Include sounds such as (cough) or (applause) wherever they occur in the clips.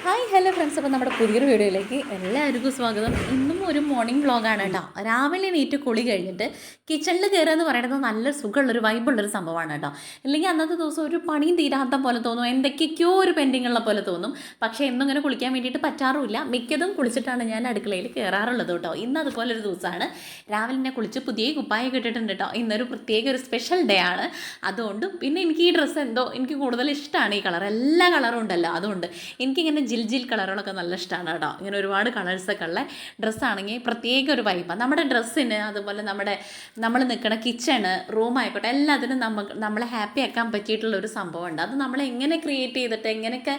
Hi hello friends അപ്പോൾ നമ്മുടെ പുതിയൊരു വീഡിയോയിലേക്ക് എല്ലാവർക്കും സ്വാഗതം. ഇന്നും ഒരു മോർണിംഗ് വ്ളോഗാണ് കേട്ടോ. രാവിലെ നീറ്റ് കുളി കഴിഞ്ഞിട്ട് കിച്ചണിൽ കയറുക എന്ന് പറയുന്നത് നല്ല സുഖമുള്ളൊരു വൈബുള്ളൊരു സംഭവമാണ് കേട്ടോ. അല്ലെങ്കിൽ അന്നത്തെ ദിവസം ഒരു പണിയും തീരാത്ത പോലെ തോന്നും. എന്തൊക്കെയൊക്കെയോ ഒരു പെൻഡിങ് ഉള്ള പോലെ തോന്നും. പക്ഷേ എന്നും ഇങ്ങനെ കുളിക്കാൻ വേണ്ടിയിട്ട് പറ്റാറുമില്ല. മിക്കതും കുളിച്ചിട്ടാണ് ഞാൻ അടുക്കളയിൽ കയറാറുള്ളത് കേട്ടോ. ഇന്ന് അതുപോലെ ഒരു ദിവസമാണ്. രാവിലെ തന്നെ കുളിച്ച് പുതിയ കുപ്പായൊക്കെ ഇട്ടിട്ടുണ്ട് കേട്ടോ. ഇന്നൊരു പ്രത്യേക ഒരു സ്പെഷ്യൽ ഡേ ആണ്. അതുകൊണ്ട് പിന്നെ എനിക്ക് ഈ ഡ്രസ്സ് എന്തോ എനിക്ക് കൂടുതൽ ഇഷ്ടമാണ് ഈ കളർ എല്ലാ കളറും ഉണ്ടല്ലോ. അതുകൊണ്ട് എനിക്കിങ്ങനെ ജിൽ ജിൽ കളറുകളൊക്കെ നല്ല ഇഷ്ടമാണ് കേട്ടോ. ഇങ്ങനെ ഒരുപാട് കളേഴ്സൊക്കെ ഉള്ള ഡ്രസ്സാണെങ്കിൽ പ്രത്യേക ഒരു വൈബാണ് നമ്മുടെ ഡ്രസ്സിന് അതുപോലെ നമ്മുടെ നമ്മൾ നിൽക്കുന്ന കിച്ചണ് റൂം ആയിക്കോട്ടെ എല്ലാത്തിനും നമുക്ക് നമ്മളെ ഹാപ്പി ആക്കാൻ പറ്റിയിട്ടുള്ള ഒരു സംഭവമുണ്ട്. അത് നമ്മൾ എങ്ങനെ ക്രിയേറ്റ് ചെയ്തിട്ട് എങ്ങനെയൊക്കെ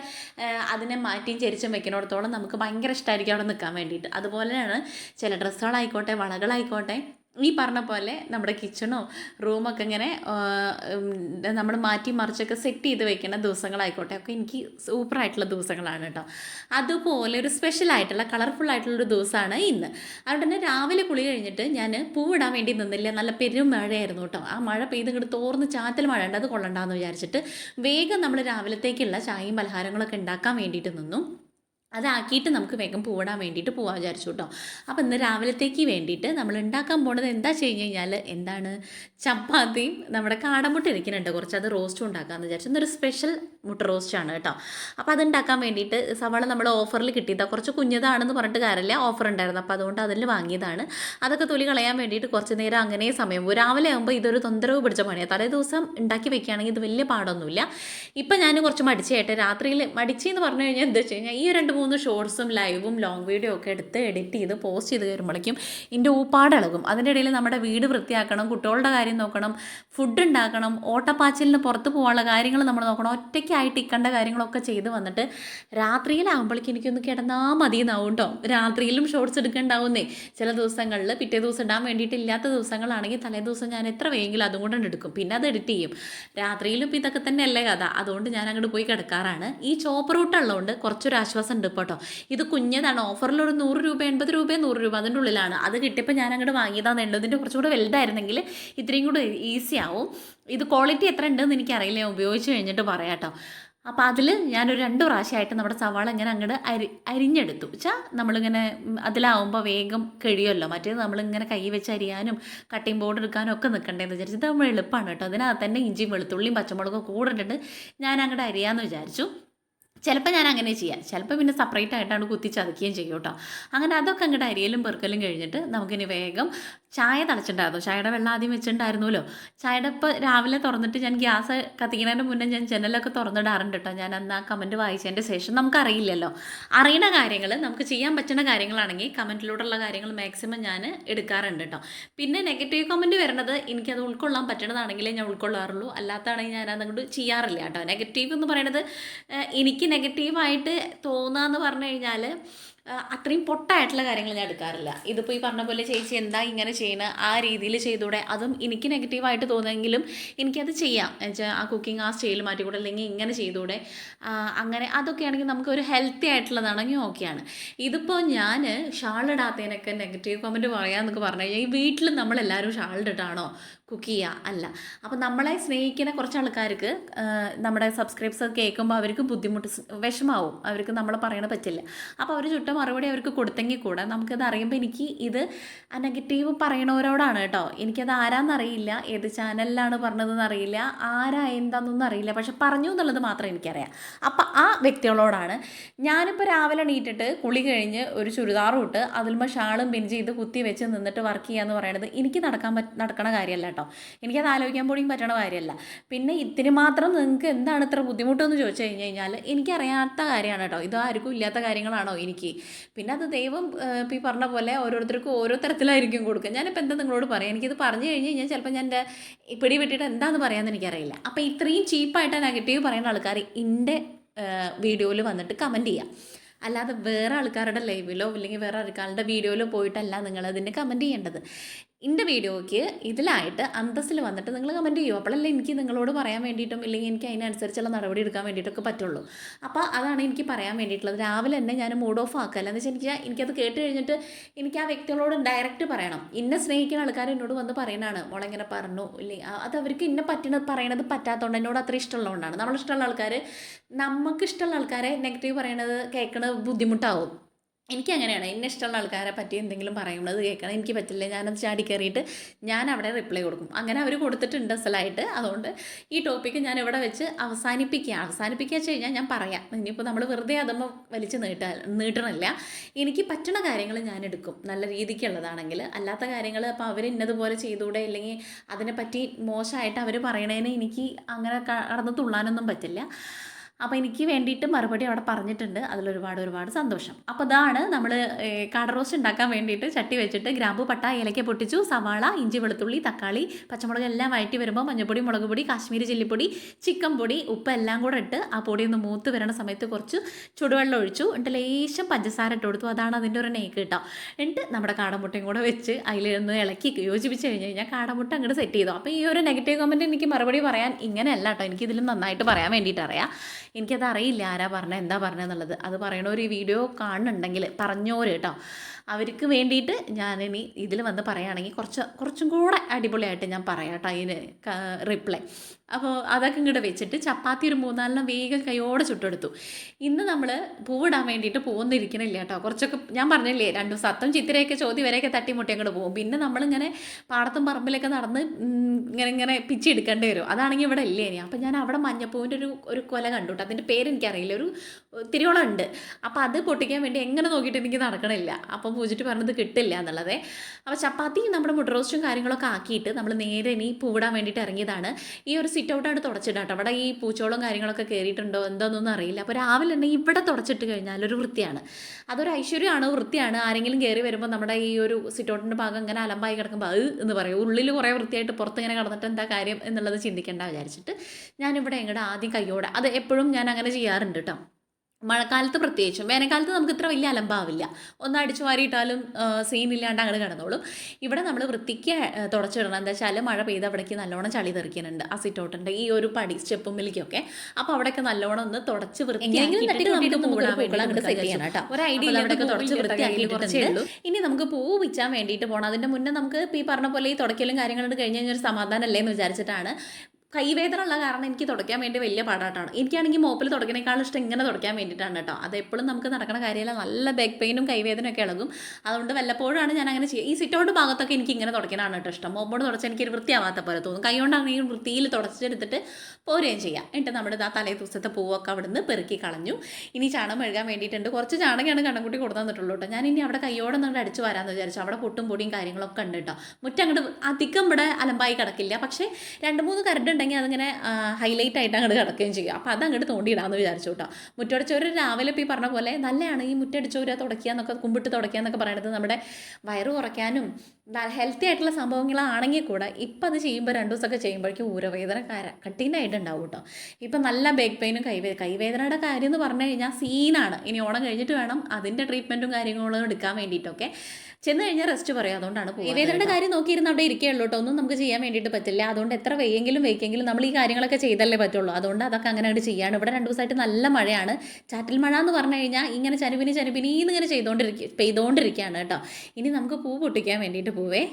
അതിനെ മാറ്റിയും ചരിച്ചും വെക്കുന്നിടത്തോളം നമുക്ക് ഭയങ്കര ഇഷ്ടമായിരിക്കും അവിടെ നിൽക്കാൻ വേണ്ടിയിട്ട്. അതുപോലെയാണ് ചില ഡ്രസ്സുകളായിക്കോട്ടെ വളകളായിക്കോട്ടെ ഈ പറഞ്ഞ പോലെ നമ്മുടെ കിച്ചണോ റൂമൊക്കെ ഇങ്ങനെ നമ്മൾ മാറ്റി മറിച്ചൊക്കെ സെറ്റ് ചെയ്ത് വെക്കുന്ന ദിവസങ്ങളായിക്കോട്ടെ. ഒക്കെ എനിക്ക് സൂപ്പറായിട്ടുള്ള ദിവസങ്ങളാണ് കേട്ടോ. അതുപോലെ ഒരു സ്പെഷ്യൽ ആയിട്ടുള്ള കളർഫുൾ ആയിട്ടുള്ളൊരു ദിവസമാണ് ഇന്ന്. അതുകൊണ്ട് തന്നെ രാവിലെ കുളി കഴിഞ്ഞിട്ട് ഞാൻ പൂവിടാൻ വേണ്ടി നിന്നില്ല. നല്ല പെരും മഴയായിരുന്നു കേട്ടോ. ആ മഴ പെയ്ത് ഇങ്ങോട്ട് തോർന്ന് ചാറ്റൽ മഴ ഉണ്ട്. അത് കൊള്ളണ്ടാന്ന് വിചാരിച്ചിട്ട് വേഗം നമ്മൾ രാവിലത്തേക്കുള്ള ചായയും പലഹാരങ്ങളൊക്കെ ഉണ്ടാക്കാൻ വേണ്ടിയിട്ട് നിന്നു. അതാക്കിയിട്ട് നമുക്ക് വേഗം പോകാൻ വേണ്ടിയിട്ട് പോകാൻ വിചാരിച്ചു കേട്ടോ അപ്പോൾ ഇന്ന് രാവിലത്തേക്ക് വേണ്ടിയിട്ട് നമ്മൾ ഉണ്ടാക്കാൻ പോണത് എന്താ ചെയ്ത് കഴിഞ്ഞാൽ എന്താണ്? ചപ്പാത്തിയും നമ്മുടെ കാടമുട്ട ഇരിക്കുന്നുണ്ട്. കുറച്ച് അത് റോസ്റ്റും ഉണ്ടാക്കാമെന്ന് വിചാരിച്ചു. ഇന്നൊരു സ്പെഷ്യൽ മുട്ട റോസ്റ്റാണ് കേട്ടോ അപ്പോൾ അത് ഉണ്ടാക്കാൻ വേണ്ടിയിട്ട് സവാള നമ്മൾ ഓഫറിൽ കിട്ടിയതാണ് കുറച്ച് കുഞ്ഞതാണെന്ന് പറഞ്ഞിട്ട് കാര്യമില്ല ഓഫർ ഉണ്ടായിരുന്നു. അപ്പോൾ അതുകൊണ്ട് അതിൽ വാങ്ങിയതാണ്. അതൊക്കെ തൊലി കളയാൻ വേണ്ടിയിട്ട് കുറച്ച് നേരം അങ്ങനെ സമയം രാവിലെ ആകുമ്പോൾ ഇതൊരു തൊന്തരവ് പിടിച്ച പണിയാണ് തലേ ദിവസം ഉണ്ടാക്കി വെക്കുകയാണെങ്കിൽ ഇത് വലിയ പാടൊന്നുമില്ല. ഇപ്പം ഞാൻ കുറച്ച് മടിച്ചേട്ടെ. രാത്രിയിൽ മടിച്ചെന്ന് പറഞ്ഞു കഴിഞ്ഞാൽ എന്താ വെച്ച് കഴിഞ്ഞാൽ ഈ രണ്ട് മൂന്ന് ഷോർട്സും ലൈവും ലോങ് വീഡിയോ ഒക്കെ എടുത്ത് എഡിറ്റ് ചെയ്ത് പോസ്റ്റ് ചെയ്ത് വരുമ്പോഴേക്കും എന്റെ ഊപ്പാട് ഇളകും അതിന്റെ ഇടയിൽ നമ്മുടെ വീട് വൃത്തിയാക്കണം കുട്ടികളുടെ കാര്യം നോക്കണം ഫുഡ് ഉണ്ടാക്കണം ഓട്ടപ്പാച്ചിലിന് പുറത്ത് പോകാനുള്ള കാര്യങ്ങൾ നമ്മൾ നോക്കണം ഒറ്റയ്ക്കായിട്ട് ഇക്കേണ്ട കാര്യങ്ങളൊക്കെ ചെയ്ത് വന്നിട്ട് രാത്രിയിലാകുമ്പോഴേക്കും എനിക്കൊന്ന് കിടന്നാൽ മതി എന്നാവും കേട്ടോ രാത്രിയിലും ഷോർട്സ് എടുക്കണ്ടാവുന്നേ. ചില ദിവസങ്ങളിൽ പിറ്റേ ദിവസം ഇടാൻ വേണ്ടിയിട്ട് ഇല്ലാത്ത ദിവസങ്ങളാണെങ്കിൽ തലേ ദിവസം ഞാൻ എത്ര വേഗമെങ്കിലും അതും കൂടെ എടുക്കും. പിന്നെ അത് എഡിറ്റ് ചെയ്യും. രാത്രിയിലും ഇപ്പം ഇതൊക്കെ തന്നെയല്ലേ കഥ. അതുകൊണ്ട് ഞാൻ അങ്ങോട്ട് പോയി കിടക്കാറാണ്. ഈ ചോപ്പ് റൂട്ടുള്ളതുകൊണ്ട് കുറച്ചൊരു ആശ്വാസം ഉണ്ട് കേട്ടോ ഇത് കുഞ്ഞതാണ്. ഓഫറിൽ ഒരു നൂറ് രൂപ എൺപത് രൂപ നൂറ് രൂപ അതിന്റെ ഉള്ളിലാണ്. അത് കിട്ടിയപ്പോൾ ഞാൻ അങ്ങോട്ട് വാങ്ങിയതാന്ന് ഉള്ളതിന്റെ കുറച്ചും കൂടെ വലുതായിരുന്നെങ്കിൽ ഇത്രയും കൂടെ ഈസി ആവും. ഇത് ക്വാളിറ്റി എത്ര ഉണ്ടെന്ന് എനിക്കറിയില്ല. ഞാൻ ഉപയോഗിച്ച് കഴിഞ്ഞിട്ട് പറയാം കേട്ടോ അപ്പോൾ അതിൽ ഞാനൊരു രണ്ട് പ്രാവശ്യമായിട്ട് നമ്മുടെ സവാള ഇങ്ങനെ അങ്ങോട്ട് അരി അരിഞ്ഞെടുത്തു. വെച്ചാൽ നമ്മളിങ്ങനെ അതിലാവുമ്പോൾ വേഗം കഴിയുമല്ലോ. മറ്റേത് നമ്മളിങ്ങനെ കൈ വെച്ച് അരിയാനും കട്ടിംഗ് ബോർഡ് എടുക്കാനും ഒക്കെ നിൽക്കണ്ടേന്ന് വിചാരിച്ചു. ഇത് നമ്മൾ എളുപ്പമാണ് കേട്ടോ. അതിനകത്ത് തന്നെ ഇഞ്ചിയും വെളുത്തുള്ളിയും പച്ചമുളകും കൂടെ ഇട്ടിട്ട് ഞാൻ അങ്ങോട്ട് അരിയാമെന്ന് വിചാരിച്ചു. ചിലപ്പോൾ ഞാൻ അങ്ങനെ ചെയ്യാം. ചിലപ്പോൾ പിന്നെ സെപ്പറേറ്റ് ആയിട്ടാണ് കുത്തി ചതക്കുകയും ചെയ്യും കേട്ടോ. അങ്ങനെ അതൊക്കെ അങ്ങോട്ട് അരിയലും പെറുക്കലും കഴിഞ്ഞിട്ട് നമുക്കിനി വേഗം ചായ തിളച്ചിട്ടുണ്ടായിരുന്നു. ചായയുടെ വെള്ളം ആദ്യം വെച്ചിട്ടുണ്ടായിരുന്നല്ലോ. ചായയുടെ ഇപ്പം രാവിലെ തുറന്നിട്ട് ഞാൻ ഗ്യാസ് കത്തിക്കുന്നതിന് മുന്നേ ഞാൻ ജനലൊക്കെ തുറന്നിടാറുണ്ട് കേട്ടോ ഞാൻ അന്ന് ആ കമന്റ് വായിച്ചതിന്റെ ശേഷം നമുക്കറിയില്ലല്ലോ. അറിയുന്ന കാര്യങ്ങൾ നമുക്ക് ചെയ്യാൻ പറ്റുന്ന കാര്യങ്ങളാണെങ്കിൽ കമന്റിലൂടെയുള്ള കാര്യങ്ങൾ മാക്സിമം ഞാൻ എടുക്കാറുണ്ട് കേട്ടോ പിന്നെ നെഗറ്റീവ് കമന്റ് വരുന്നത് എനിക്കത് ഉൾക്കൊള്ളാൻ പറ്റണതാണെങ്കിലേ ഞാൻ ഉൾക്കൊള്ളാറുള്ളൂ. അല്ലാത്താണെങ്കിൽ ഞാൻ അതങ്ങോട്ട് ചെയ്യാറില്ല കേട്ടോ നെഗറ്റീവ് എന്ന് പറയുന്നത് എനിക്ക് നെഗറ്റീവായിട്ട് തോന്നുക പറഞ്ഞു കഴിഞ്ഞാൽ അത്രയും പൊട്ടായിട്ടുള്ള കാര്യങ്ങൾ ഞാൻ എടുക്കാറില്ല. ഇതിപ്പോൾ ഈ പറഞ്ഞ പോലെ ചേച്ചി എന്താ ഇങ്ങനെ ചെയ്യണ ആ രീതിയിൽ ചെയ്തൂടെ അതും എനിക്ക് നെഗറ്റീവായിട്ട് തോന്നുമെങ്കിലും എനിക്കത് ചെയ്യാം. എന്നുവെച്ചാൽ ആ കുക്കിംഗ് ആ സ്റ്റൈൽ മാറ്റിക്കൂടെ? അല്ലെങ്കിൽ ഇങ്ങനെ ചെയ്തൂടെ അങ്ങനെ അതൊക്കെ ആണെങ്കിൽ നമുക്ക് ഒരു ഹെൽത്തി ആയിട്ടുള്ളതാണെങ്കിൽ ഓക്കെയാണ് ഇതിപ്പോൾ ഞാൻ ഷാളിടാത്തതിനൊക്കെ നെഗറ്റീവ് കമന്റ് പറയാമെന്നൊക്കെ പറഞ്ഞു കഴിഞ്ഞാൽ ഈ വീട്ടിൽ നമ്മളെല്ലാവരും ഷാൾ ഇട്ടിട്ടാണോ കുക്ക് ചെയ്യുക അല്ല. അപ്പോൾ നമ്മളെ സ്നേഹിക്കുന്ന കുറച്ച് ആൾക്കാർക്ക് നമ്മുടെ സബ്സ്ക്രൈബ്സ് കേൾക്കുമ്പോൾ അവർക്ക് ബുദ്ധിമുട്ട് വിഷമാവും. അവർക്ക് നമ്മൾ പറയണ പറ്റില്ല. അപ്പോൾ അവർ ചുട്ട മറുപടി അവർക്ക് കൊടുത്തെങ്കിൽ കൂടെ നമുക്കത് അറിയുമ്പോൾ എനിക്ക് ഇത് നെഗറ്റീവ് പറയണവരോടാണ് കേട്ടോ. എനിക്കത് ആരാന്നറിയില്ല ഏത് ചാനലിലാണ് പറഞ്ഞതെന്ന് അറിയില്ല. ആരാ എന്താണെന്നൊന്നും അറിയില്ല. പക്ഷെ പറഞ്ഞു എന്നുള്ളത് മാത്രം എനിക്കറിയാം. അപ്പം ആ വ്യക്തികളോടാണ് ഞാനിപ്പോൾ രാവിലെ എണീറ്റിട്ട് കുളി കഴിഞ്ഞ് ഒരു ചുരിദാറും ഇട്ട് അതിലുമ്പോൾ ഷാളും പിൻ ചെയ്ത് കുത്തി വെച്ച് നിന്നിട്ട് വർക്ക് ചെയ്യാന്ന് പറയുന്നത് എനിക്ക് നടക്കാൻ നടക്കണ കാര്യമല്ല കേട്ടോ. എനിക്കത് ആലോചിക്കാൻ പോലും പറ്റണ കാര്യമല്ല. പിന്നെ ഇതിന് മാത്രം നിങ്ങൾക്ക് എന്താണ് ഇത്ര ബുദ്ധിമുട്ടെന്ന് ചോദിച്ചു കഴിഞ്ഞ് കഴിഞ്ഞാൽ എനിക്കറിയാത്ത കാര്യമാണ് കേട്ടോ. ഇത് ആർക്കും ഇല്ലാത്ത കാര്യങ്ങളാണോ എനിക്ക്. പിന്നെ അത് ദൈവം ഈ പറഞ്ഞ പോലെ ഓരോരുത്തർക്കും ഓരോ തരത്തിലായിരിക്കും കൊടുക്കുക. ഞാനിപ്പോൾ എന്താ നിങ്ങളോട് പറയാം? എനിക്കിത് പറഞ്ഞു കഴിഞ്ഞ് കഴിഞ്ഞാൽ ചിലപ്പോൾ ഞാൻ എന്റെ പിടി വിട്ടിട്ട് എന്താന്ന് പറയാമെന്ന് എനിക്കറിയില്ല. അപ്പോൾ ഇത്രയും ചീപ്പായിട്ട് നെഗറ്റീവ് പറയുന്ന ആൾക്കാർ എന്റെ വീഡിയോയിൽ വന്നിട്ട് കമന്റ് ചെയ്യാം. അല്ലാതെ വേറെ ആൾക്കാരുടെ ലൈവിലോ അല്ലെങ്കിൽ വേറെ ആൾക്കാരുടെ വീഡിയോയിലോ പോയിട്ടല്ല നിങ്ങളതിന്റെ കമന്റ് ചെയ്യേണ്ടത്. എന്റെ വീഡിയോയ്ക്ക് ഇതിലായിട്ട് അന്തസ്സിൽ വന്നിട്ട് നിങ്ങൾ കമന്റ് ചെയ്യുമോ അപ്പോഴല്ലേ എനിക്ക് നിങ്ങളോട് പറയാൻ വേണ്ടിയിട്ടും ഇല്ലെങ്കിൽ എനിക്ക് അതിനനുസരിച്ചുള്ള നടപടി എടുക്കാൻ വേണ്ടിയിട്ടൊക്കെ പറ്റുള്ളൂ. അപ്പോൾ അതാണ് എനിക്ക് പറയാൻ വേണ്ടിയിട്ടുള്ളത്. രാവിലെ തന്നെ ഞാൻ മൂഡ് ഓഫ് ആക്കുക. എന്ന് വെച്ചാൽ എനിക്ക് എനിക്കത് കേട്ട് കഴിഞ്ഞിട്ട് എനിക്ക് ആ വ്യക്തികളോട് ഡയറക്റ്റ് പറയണം. ഇന്നെ സ്നേഹിക്കുന്ന ആൾക്കാർ എന്നോട് വന്ന് പറയുന്നതാണ്. മോളെങ്ങനെ പറഞ്ഞു. ഇല്ലേ അത് അവർക്ക് ഇന്നെ പറ്റണ പറയണത് പറ്റാത്തതുകൊണ്ട് എന്നോട് അത്ര ഇഷ്ടമുള്ളതുകൊണ്ടാണ് നമ്മളിഷ്ടമുള്ള ആൾക്കാർ നമുക്ക് ഇഷ്ടമുള്ള ആൾക്കാരെ നെഗറ്റീവ് പറയണത് കേൾക്കണത് ബുദ്ധിമുട്ടാവും. എനിക്ക് അങ്ങനെയാണ് എന്നെ ഇഷ്ടമുള്ള ആൾക്കാരെ പറ്റി എന്തെങ്കിലും പറയുന്നത് കേൾക്കണം. എനിക്ക് പറ്റില്ല. ഞാനത് ചാടി കയറിയിട്ട് ഞാൻ അവിടെ റിപ്ലൈ കൊടുക്കും. അങ്ങനെ അവർ കൊടുത്തിട്ടുണ്ട് അസലായിട്ട്. അതുകൊണ്ട് ഈ ടോപ്പിക്ക് ഞാൻ ഇവിടെ വെച്ച് അവസാനിപ്പിക്കുക അവസാനിപ്പിക്കുക വെച്ച് കഴിഞ്ഞാൽ ഞാൻ പറയാം. ഇനിയിപ്പോൾ നമ്മൾ വെറുതെ അതുമ്പോൾ വലിച്ച് നീട്ടാ നീട്ടണില്ല. എനിക്ക് പറ്റുന്ന കാര്യങ്ങൾ ഞാൻ എടുക്കും. നല്ല രീതിക്കുള്ളതാണെങ്കിൽ. അല്ലാത്ത കാര്യങ്ങൾ അപ്പോൾ അവർ ഇന്നതുപോലെ ചെയ്തുകൂടെ? ഇല്ലെങ്കിൽ അതിനെപ്പറ്റി മോശമായിട്ട് അവർ പറയണേനെ എനിക്ക് അങ്ങനെ കടന്ന് തുള്ളാനൊന്നും പറ്റില്ല. അപ്പോൾ എനിക്ക് വേണ്ടിയിട്ട് മറുപടി അവിടെ പറഞ്ഞിട്ടുണ്ട്. അതിലൊരുപാട് ഒരുപാട് സന്തോഷം. അപ്പോൾ ഇതാണ് നമ്മൾ കട റോസ്റ്റ് ഉണ്ടാക്കാൻ വേണ്ടിയിട്ട് ചട്ടി വെച്ചിട്ട് ഗ്രാമ്പു പട്ട ഏലക്ക പൊട്ടിച്ചു സവാള ഇഞ്ചി വെളുത്തുള്ളി തക്കാളി പച്ചമുളക് എല്ലാം വഴറ്റി വരുമ്പോൾ മഞ്ഞൾപ്പൊടി മുളക് പൊടി കാശ്മീരി ചില്ലിപ്പൊടി ചിക്കൻ പൊടി ഉപ്പ് എല്ലാം കൂടെ ഇട്ട് ആ പൊടി ഒന്ന് മൂത്ത് വരണ സമയത്ത് കുറച്ച് ചുടുവെള്ളം ഒഴിച്ചു. എന്നിട്ട് ലേശം പഞ്ചസാര ഇട്ട് കൊടുത്തു. അതാണ് അതിന്റെ ഒരു നേക്ക് കേട്ടോ. എന്നിട്ട് നമ്മുടെ കാടമുട്ടയും കൂടെ വെച്ച് അതിലൊന്ന് ഇളക്കി യോജിപ്പിച്ച് കഴിഞ്ഞ് കഴിഞ്ഞാൽ കാടമുട്ട അങ്ങോട്ട് സെറ്റ് ചെയ്തു. അപ്പോൾ ഈ ഒരു നെഗറ്റീവ് കമന്റ് എനിക്ക് മറുപടി പറയാൻ ഇങ്ങനെയല്ല കേട്ടോ. എനിക്കിതിലും നന്നായിട്ട് പറയാൻ വേണ്ടിയിട്ട് അറിയാം. എനിക്കത് അറിയില്ല ആരാ പറഞ്ഞത് എന്താ പറഞ്ഞതെന്നുള്ളത് അത് പറയണ ഒരു വീഡിയോ കാണുന്നുണ്ടെങ്കിൽ പറഞ്ഞോര് കേട്ടോ. അവർക്ക് വേണ്ടിയിട്ട് ഞാനിനി ഇതിൽ വന്ന് പറയുകയാണെങ്കിൽ കുറച്ച് കുറച്ചും കൂടെ അടിപൊളിയായിട്ട് ഞാൻ പറയാം കേട്ടോ അതിന് റിപ്ലൈ അപ്പോൾ അതൊക്കെ ഇങ്ങോട്ട് വെച്ചിട്ട് ചപ്പാത്തി ഒരു മൂന്നാലെണ്ണം വേഗം കൈയോടെ ചുട്ടെടുത്തു. ഇന്ന് നമ്മൾ പൂവിടാൻ വേണ്ടിയിട്ട് പോകുന്നിരിക്കണില്ല കേട്ടോ. കുറച്ചൊക്കെ ഞാൻ പറഞ്ഞില്ലേ രണ്ടു സത്തം ചിത്തിരയൊക്കെ ചോദ്യം വരെയൊക്കെ തട്ടിമുട്ടി അങ്ങോട്ട് പോകും. പിന്നെ നമ്മളിങ്ങനെ പാടത്തും പറമ്പിലൊക്കെ നടന്ന് ഇങ്ങനെ ഇങ്ങനെ പിച്ചി എടുക്കേണ്ടി വരും. അതാണെങ്കിൽ ഇവിടെ ഇല്ലേ ഇനി. അപ്പം ഞാൻ അവിടെ മഞ്ഞപ്പൂവിന്റെ ഒരു ഒരു കൊല കണ്ടു കേട്ടോ. അതിന്റെ പേര് എനിക്കറിയില്ല ഒരു തിരുവോളം ഉണ്ട് അപ്പോൾ അത് പൊട്ടിക്കാൻ വേണ്ടി എങ്ങനെ നോക്കിയിട്ട് എനിക്ക് നടക്കണില്ല. അപ്പം പൂജിട്ട് പറഞ്ഞത് കിട്ടില്ല എന്നുള്ളതേ. അപ്പോൾ ചപ്പാത്തി നമ്മുടെ മുട്ട റോസ്റ്റും കാര്യങ്ങളൊക്കെ ആക്കിയിട്ട് നമ്മൾ നേരെ ഇനി പൂവിടാൻ വേണ്ടിയിട്ട് ഇറങ്ങിയതാണ്. ഈ ഒരു സിറ്റ് ഔട്ടാണ് തുടച്ചിട്ടാട്ടോ അവിടെ ഈ പൂച്ചോളും കാര്യങ്ങളൊക്കെ കയറിയിട്ടുണ്ടോ എന്തോന്നൊന്നും അറിയില്ല. അപ്പോൾ രാവിലെ തന്നെ ഇവിടെ തുടച്ചിട്ട് കഴിഞ്ഞാൽ ഒരു വൃത്തിയാണ്. അതൊരു ഐശ്വര്യമാണ്? വൃത്തിയാണ്. ആരെങ്കിലും കയറി വരുമ്പോൾ നമ്മുടെ ഈ ഒരു സിറ്റ് ഔട്ടിന്റെ ഭാഗം ഇങ്ങനെ അലമ്പായി കിടക്കുമ്പോൾ അത് എന്ന് പറയും. ഉള്ളിൽ കുറേ വൃത്തിയായിട്ട് പുറത്ത് ഇങ്ങനെ കിടന്നിട്ട് എന്താ കാര്യം എന്നുള്ളത് ചിന്തിക്കേണ്ട വിചാരിച്ചിട്ട് ഞാനിവിടെ എങ്ങടെ ആദ്യം കയ്യോടെ അത് എപ്പോഴും ഞാൻ അങ്ങനെ ചെയ്യാറുണ്ട് കേട്ടോ മഴക്കാലത്ത് പ്രത്യേകിച്ചും വേനൽക്കാലത്ത് നമുക്ക് ഇത്ര വലിയ അലമ്പാവില്ല. ഒന്ന് അടിച്ചു വാരിയിട്ടാലും സീൻ ഇല്ലാണ്ട് അങ്ങോട്ട് കിടന്നോളും. ഇവിടെ നമ്മൾ വൃത്തിക്ക് തുടച്ചിടണം. എന്താ വെച്ചാൽ മഴ പെയ്ത് അവിടേക്ക് നല്ലോണം ചളി തെറിക്കുന്നുണ്ട് ആ സിറ്റൗട്ടുണ്ട് ഈ ഒരു പടി സ്റ്റെപ്പുമ്മിലേക്കൊക്കെ അപ്പോൾ അവിടെയൊക്കെ നല്ലോണം ഒന്ന് തുടച്ച് എങ്ങനെയെങ്കിലും തട്ടി നമുക്ക് ഒരു പൂക്കൾ അങ്ങോട്ട് set വൃത്തിയാക്കി ചെയ്യണം കേട്ടോ. ഒരു ഐഡിയ അപ്പോൾ അവിടെയൊക്കെ തുടച്ച് വൃത്തിയാക്കി കുറച്ചേ കുറച്ചേ ഉള്ളൂ ഇനി നമുക്ക് പൂ വിച്ചാൻ വേണ്ടിയിട്ട് പോകണം അതിന്റെ മുന്നേ നമുക്ക് ഈ പറഞ്ഞ പോലെ ഈ തുടക്കലും കാര്യങ്ങളും കഴിഞ്ഞ് കഴിഞ്ഞാൽ ഒരു സമാധാനം അല്ലേ എന്ന് വിചാരിച്ചിട്ടാണ് കൈവേദന ഉള്ള കാരണം എനിക്ക് തുടയ്ക്കാൻ വേണ്ടി വലിയ പാടാട്ടാണ്. എനിക്കാണെങ്കിൽ മോപ്പിൽ തുടക്കണേക്കാളും ഇഷ്ടം ഇങ്ങനെ തുടയ്ക്കാൻ വേണ്ടിയിട്ടാണ് കേട്ടോ. അത് എപ്പോഴും നമുക്ക് നടക്കുന്ന കാര്യമല്ല. നല്ല ബാക്ക് പെയിനും കൈവേദനയും ഒക്കെ ഇളകും. അതുകൊണ്ട് വല്ലപ്പോഴാണ് ഞാൻ അങ്ങനെ ചെയ്യുക ഈ സിറ്റൗട്ട് ഭാഗത്തൊക്കെ എനിക്ക് ഇങ്ങനെ തുടക്കാനാണ് കേട്ടോ ഇഷ്ടം. മോപ്പോട് തുടച്ചാൽ എനിക്കൊരു വൃത്തിയാവാത്ത പോലെ തോന്നും. കൈകൊണ്ടാണെങ്കിൽ വൃത്തിയിൽ തുടച്ചെടുത്തിട്ട് പോരുകയും ചെയ്യാം. എന്നിട്ട് നമ്മുടെ ആ തലേ ദിവസത്തെ പൂവൊക്കെ അവിടുന്ന് പെറുക്കി കളഞ്ഞു. ഇനി ചാണകം മെഴുകാൻ വേണ്ടിയിട്ടുണ്ട്. കുറച്ച് ചാണകയാണ് കണ്ണൻകുട്ടി കൊടുത്തു തന്നിട്ടുള്ളൂ കേട്ടോ. ഞാൻ ഇനി അവിടെ കൈയോടെ നിങ്ങൾ അടിച്ചു വരാമെന്ന് വിചാരിച്ചു. അവിടെ പൊട്ടും പൊടിയും കാര്യങ്ങളൊക്കെ ഉണ്ട് കേട്ടോ. മുറ്റം അങ്ങോട്ട് അധികം ഇവിടെ അലമ്പായി കിടക്കില്ല. പക്ഷേ രണ്ട് മൂന്ന് കരട് ഉണ്ടെങ്കിൽ അതിങ്ങനെ ഹൈലൈറ്റ് ആയിട്ട് അങ്ങോട്ട് കിടക്കുകയും ചെയ്യും. അപ്പോൾ അത് അങ്ങോട്ട് തോണ്ടിയിടാമെന്ന് വിചാരിച്ചു കേട്ടോ. മുറ്റടിച്ചവർ രാവിലെ ഇപ്പോൾ പറഞ്ഞ പോലെ നല്ലതാണ് ഈ മുറ്റടിച്ചവർ തുടയ്ക്കുക എന്നൊക്കെ കുമ്പിട്ട് തുടയ്ക്കുക എന്നൊക്കെ പറയുന്നത് നമ്മുടെ വയറ് കുറയ്ക്കാനും ഹെൽത്തി ആയിട്ടുള്ള സംഭവങ്ങളാണെങ്കിൽ കൂടെ ഇപ്പം അത് ചെയ്യുമ്പോൾ രണ്ട് ദിവസമൊക്കെ ചെയ്യുമ്പോഴേക്കും ഊരവേദന കാര കട്ടീനായിട്ട് ഉണ്ടാവും കേട്ടോ. ഇപ്പം നല്ല ബേക്ക് പെയിനും കൈവേ കൈവേദനയുടെ കാര്യം എന്ന് പറഞ്ഞു കഴിഞ്ഞാൽ സീനാണ് ഇനി ഓണം കഴിഞ്ഞിട്ട് വേണം അതിന്റെ ട്രീറ്റ്മെന്റും കാര്യങ്ങളും എടുക്കാൻ വേണ്ടിയിട്ടൊക്കെ. ചെന്ന് കഴിഞ്ഞാൽ റെസ്റ്റ് പറയും. അതുകൊണ്ടാണ് വേദനയുടെ കാര്യം നോക്കിയിരുന്ന അവിടെ ഇരിക്കുകയുള്ളൂ കേട്ടോ. ഒന്നും നമുക്ക് ചെയ്യാൻ വേണ്ടിയിട്ട് പറ്റില്ല. അതുകൊണ്ട് എത്ര വെയ്യെങ്കിലും വെയ്ക്കെങ്കിലും നമ്മൾ ഈ കാര്യങ്ങളൊക്കെ ചെയ്തല്ലേ പറ്റുള്ളൂ. അതുകൊണ്ട് അതൊക്കെ അങ്ങനെ അങ്ങോട്ട് ചെയ്യാണ് ഇവിടെ രണ്ട് ദിവസമായിട്ട് നല്ല മഴയാണ്. ചാറ്റൽ മഴ എന്ന് പറഞ്ഞു കഴിഞ്ഞാൽ ഇങ്ങനെ ചനുപിനി ചനുപിനി ഇങ്ങനെ ചെയ്തുകൊണ്ടിരിക്കുക പെയ്തുകൊണ്ടിരിക്കുകയാണ് കേട്ടോ. ഇനി നമുക്ക് പൂ പൊട്ടിക്കാൻ വേണ്ടിയിട്ട് പോവേ.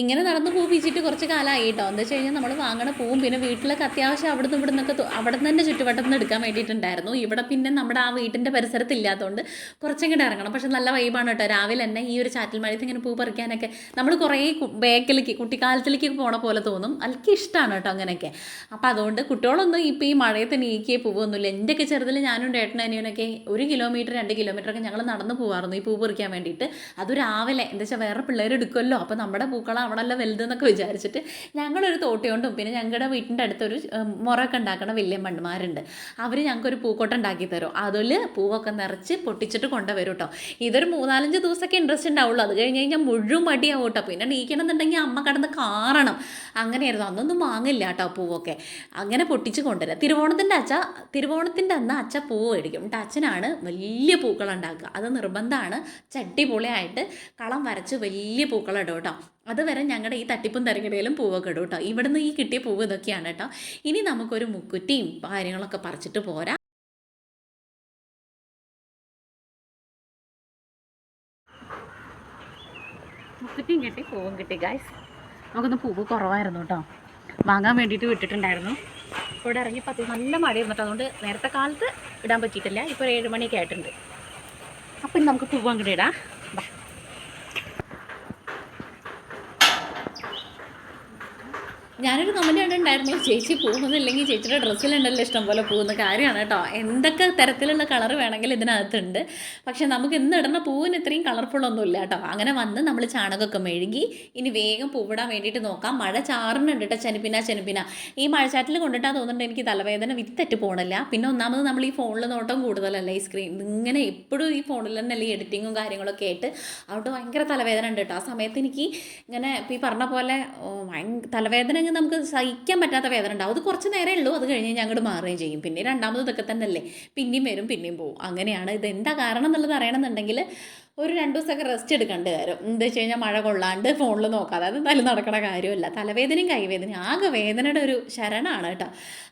ഇങ്ങനെ നടന്ന് പൂ പിച്ചിട്ട് കുറച്ച് കാലമായി കേട്ടോ. എന്താ വെച്ച് കഴിഞ്ഞാൽ നമ്മൾ വാങ്ങണ പൂവും പിന്നെ വീട്ടിലൊക്കെ അത്യാവശ്യം അവിടെ നിന്ന് ഇവിടെ നിന്നൊക്കെ അവിടെ നിന്ന് തന്നെ ചുറ്റുവട്ടത്ത് നിന്ന് എടുക്കാൻ വേണ്ടിയിട്ടുണ്ടായിരുന്നു. ഇവിടെ പിന്നെ നമ്മുടെ ആ വീട്ടിന്റെ പരിസരത്ത് ഇല്ലാത്തതുകൊണ്ട് കുറച്ചങ്ങോട്ട് ഇറങ്ങണം. പക്ഷെ നല്ല വൈബാണ് കേട്ടോ. രാവിലെ തന്നെ ഈ ഒരു ചാറ്റൽ മഴയത്ത് ഇങ്ങനെ പൂ പറിക്കാനൊക്കെ നമ്മൾ കുറേ ബേക്കിലേക്ക് കുട്ടിക്കാലത്തിലേക്ക് പോണ പോലെ തോന്നും. എനിക്ക് ഇഷ്ടമാണ് കേട്ടോ അങ്ങനെയൊക്കെ. അപ്പോൾ അതുകൊണ്ട് കുട്ടികളൊന്നും ഇപ്പോൾ ഈ മഴയത്ത് നീക്കിയേ പൂവൊന്നുമില്ല. എന്റെയൊക്കെ ചെറുതിൽ ഞാനും ഏട്ടനും അനിയനൊക്കെ ഒരു കിലോമീറ്റർ രണ്ട് കിലോമീറ്റർ ഒക്കെ ഞങ്ങൾ നടന്നു പോകാറുന്നു ഈ പൂ പറിക്കാൻ വേണ്ടിയിട്ട്. അത് രാവിലെ എന്താ വെച്ചാൽ വേറെ പിള്ളേർ എടുക്കുമല്ലോ അപ്പോൾ നമ്മുടെ പൂക്കൾ അവളല്ല വലുതെന്നൊക്കെ വിചാരിച്ചിട്ട് ഞങ്ങളൊരു തോട്ടിയോണ്ടും പിന്നെ ഞങ്ങളുടെ വീട്ടിന്റെ അടുത്തൊരു മുറൊക്കെ ഉണ്ടാക്കണ വലിയ മണ്ണുമാരുണ്ട് അവർ ഞങ്ങൾക്കൊരു പൂക്കോട്ടം ഉണ്ടാക്കി തരും. അതിൽ പൂവൊക്കെ നിറച്ച് പൊട്ടിച്ചിട്ട് കൊണ്ടുവരും കേട്ടോ ഇതൊരു മൂന്നാലഞ്ച് ദിവസമൊക്കെ ഇൻട്രസ്റ്റ് ഉണ്ടാവുള്ളൂ. അത് കഴിഞ്ഞ് കഴിഞ്ഞാൽ മുഴുവൻ മടിയാവും കേട്ടോ പിന്നെ നീക്കണം എന്നുണ്ടെങ്കിൽ അമ്മ കടന്ന് കാണണം അങ്ങനെയായിരുന്നു. അന്നൊന്നും വാങ്ങില്ല കേട്ടോ പൂവൊക്കെ. അങ്ങനെ പൊട്ടിച്ച് കൊണ്ടുവരാം. തിരുവോണത്തിന്റെ അച്ഛ തിരുവോണത്തിന്റെ അന്ന് അച്ഛ പൂവ് മേടിക്കും. അച്ഛനാണ് വലിയ പൂക്കൾ ഉണ്ടാക്കുക. അത് നിർബന്ധമാണ് ചട്ടിപൊളിയായിട്ട് കളം വരച്ച് വലിയ പൂക്കളം ഇടും കേട്ടോ അതുവരെ ഞങ്ങളുടെ ഈ തട്ടിപ്പും തിരക്കിടയിലും പൂവൊക്കെ ഇടും കേട്ടോ ഇവിടുന്ന് ഈ കിട്ടിയ പൂവ് ഇതൊക്കെയാണ് കേട്ടോ ഇനി നമുക്കൊരു മുക്കുറ്റിയും കാര്യങ്ങളൊക്കെ പറിച്ചിട്ട് പോരാ. മുക്കുറ്റിയും കിട്ടി പൂവും കിട്ടി ഗായ്സ് നമുക്കൊന്ന് പൂവ് കുറവായിരുന്നു കേട്ടോ വാങ്ങാൻ വേണ്ടിയിട്ട് വിട്ടിട്ടുണ്ടായിരുന്നു. ഇവിടെ ഇറങ്ങി പത്ത് നല്ല മഴയായിരുന്നു കേട്ടോ അതുകൊണ്ട് നേരത്തെ കാലത്ത് ഇടാൻ പറ്റിയിട്ടില്ല. ഇപ്പോൾ ഏഴ് മണിയൊക്കെ ആയിട്ടുണ്ട്. അപ്പം നമുക്ക് പൂവ് അങ്ങോട്ട് ഇടാം. ഞാനൊരു കമന്റ് കണ്ടിട്ടുണ്ടായിരുന്നു ചേച്ചി പോകുന്നില്ലെങ്കിൽ ചേച്ചിയുടെ ഡ്രസ്സിലുണ്ടല്ലോ ഇഷ്ടം പോലെ പോകുന്ന കാര്യമാണ് കേട്ടോ. എന്തൊക്കെ തരത്തിലുള്ള കളർ വേണമെങ്കിലും ഇതിനകത്തുണ്ട്. പക്ഷെ നമുക്ക് ഇന്ന് ഇടുന്ന പൂവിന് ഇത്രയും ഇല്ല കേട്ടോ. അങ്ങനെ വന്ന് നമ്മൾ ചാണകമൊക്കെ മെഴുകി ഇനി വേഗം പൂവിടാൻ വേണ്ടിയിട്ട് നോക്കാം. മഴ ചാറിനുണ്ട് കേട്ടോ ചെനുപ്പിന ചെനുപ്പിന. ഈ മഴച്ചാറ്റിൽ കൊണ്ടിട്ടാ തോന്നുന്നുണ്ട് എനിക്ക് തലവേദന വിത്തറ്റ് പോകണില്ല പിന്നെ ഒന്നാമത് നമ്മൾ ഈ ഫോണിൽ നോട്ടം കൂടുതലല്ല ഈ സ്ക്രീൻ ഇങ്ങനെ എപ്പോഴും ഈ ഫോണിൽ തന്നെയല്ലേ എഡിറ്റിങ്ങും കാര്യങ്ങളൊക്കെ ആയിട്ട്. അതുകൊണ്ട് ഭയങ്കര തലവേദന ഉണ്ട് കേട്ടോ. ആ സമയത്ത് എനിക്ക് ഇങ്ങനെ ഈ പറഞ്ഞ പോലെ തലവേദന അങ്ങ് നമുക്ക് സഹിക്കാൻ പറ്റാത്ത വേദന ഉണ്ടാവും. അത് കുറച്ച് നേരമേ ഉള്ളൂ. അത് കഴിഞ്ഞ് ഞങ്ങൾ മാറുകയും ചെയ്യും. പിന്നെ രണ്ടാമത് ഇതൊക്കെ തന്നെ അല്ലേ പിന്നെയും വരും പിന്നെയും പോവും. അങ്ങനെയാണ്. ഇത് എന്താ കാരണം എന്നുള്ളത് അറിയണമെന്നുണ്ടെങ്കിൽ ഒരു രണ്ട് ദിവസമൊക്കെ റെസ്റ്റ് എടുക്കേണ്ടി വരും എന്താ വെച്ച് കഴിഞ്ഞാൽ മഴ കൊള്ളാണ്ട് ഫോണിൽ നോക്കാം. അതായത് എന്തായാലും നടക്കണ കാര്യമില്ല തലവേദനയും കൈവേദനയും. ആകെ വേദനയുടെ ഒരു ശരണമാണ് കേട്ടോ.